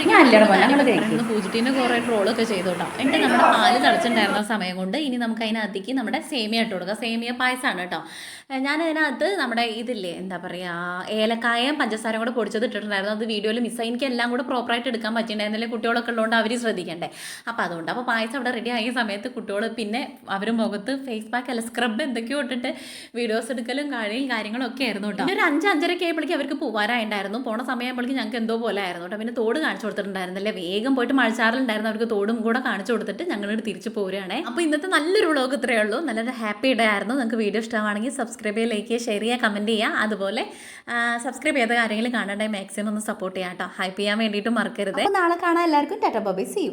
അങ്ങനെ കുറെ ട്രോളൊക്കെ ചെയ്തോട്ടോ. എന്നിട്ട് നമ്മുടെ പാൽ തിളച്ചിട്ടുണ്ടായിരുന്ന സമയം കൊണ്ട് ഇനി നമുക്ക് അതിനകത്തേക്ക് നമ്മുടെ സേമിയ ഇട്ട് കൊടുക്കാം. സേമിയ പായസമാണ് കേട്ടോ. ഞാൻ അതിനകത്ത് നമ്മുടെ ഇതില്ലേ എന്താ പറയുക ഏലക്കായം പഞ്ചസാരയും കൂടെ പൊടിച്ചത് ഇട്ടിട്ടുണ്ടായിരുന്നു. അത് വീഡിയോയിൽ മിസ്സായി എനിക്ക് എല്ലാം കൂടെ പ്രോപ്പറായിട്ട് എടുക്കാൻ പറ്റിയിട്ടുണ്ടായിരുന്നില്ല കുട്ടികളൊക്കെ ഉള്ളതുകൊണ്ട് അവർ ശ്രദ്ധിക്കണ്ടേ. അപ്പോൾ അതുകൊണ്ട് അപ്പോൾ പായസം അവിടെ റെഡി ആയ സമയത്ത് കുട്ടികൾ പിന്നെ അവർ മുഖത്ത് ഫേസ് പാക്ക് അല്ല സ്ക്രബ് എന്തൊക്കെയോ ഇട്ടിട്ട് വീഡിയോസ് എടുക്കലും കാര്യം കാര്യങ്ങളൊക്കെ ആയിരുന്നു കേട്ടോ. ഒരു അഞ്ച് അഞ്ചരയ്ക്ക് ആയപ്പോഴേക്കും അവർക്ക് പോകാനായിട്ടുണ്ടായിരുന്നു പോണ സമയമാകുമ്പോഴേക്കും ഞങ്ങൾക്ക് എന്തോ പോലെ ആയിരുന്നു കേട്ടോ. പിന്നെ തോട് കാണിച്ചു കൊടുത്തിട്ടുണ്ടായിരുന്നില്ല? വേഗം പോയിട്ട് മഴച്ചാറിലുണ്ടായിരുന്നു. അവർക്ക് തോടും കൂടെ കാണിച്ചു കൊടുത്തിട്ട് ഞങ്ങളോട് തിരിച്ചു പോരുകയാണേ. അപ്പോൾ ഇന്നത്തെ നല്ലൊരു വ്ളോഗ് ഇത്രയേ ഉള്ളൂ. നല്ലൊരു ഹാപ്പി ഡേ ആയിരുന്നു. നിങ്ങൾക്ക് വീഡിയോ ഇഷ്ടമാണെങ്കിൽ സബ്സ്ക്രൈബ് ചെയ്യുക ലൈക്ക് ചെയ്യുക ഷെയർ ചെയ്യുക കമന്റ് ചെയ്യുക. അതുപോലെ സബ്സ്ക്രൈബ് ചെയ്ത കാര്യങ്ങൾ കാണണ്ടേ മാക്സിമം ഒന്ന് സപ്പോർട്ട് ചെയ്യാം കേട്ടോ. ഹൈപ്പ് ചെയ്യാൻ വേണ്ടിയിട്ട് മറക്കരുത്. നാളെ കാണാൻ എല്ലാവർക്കും ടാറ്റ ബൈ സി യു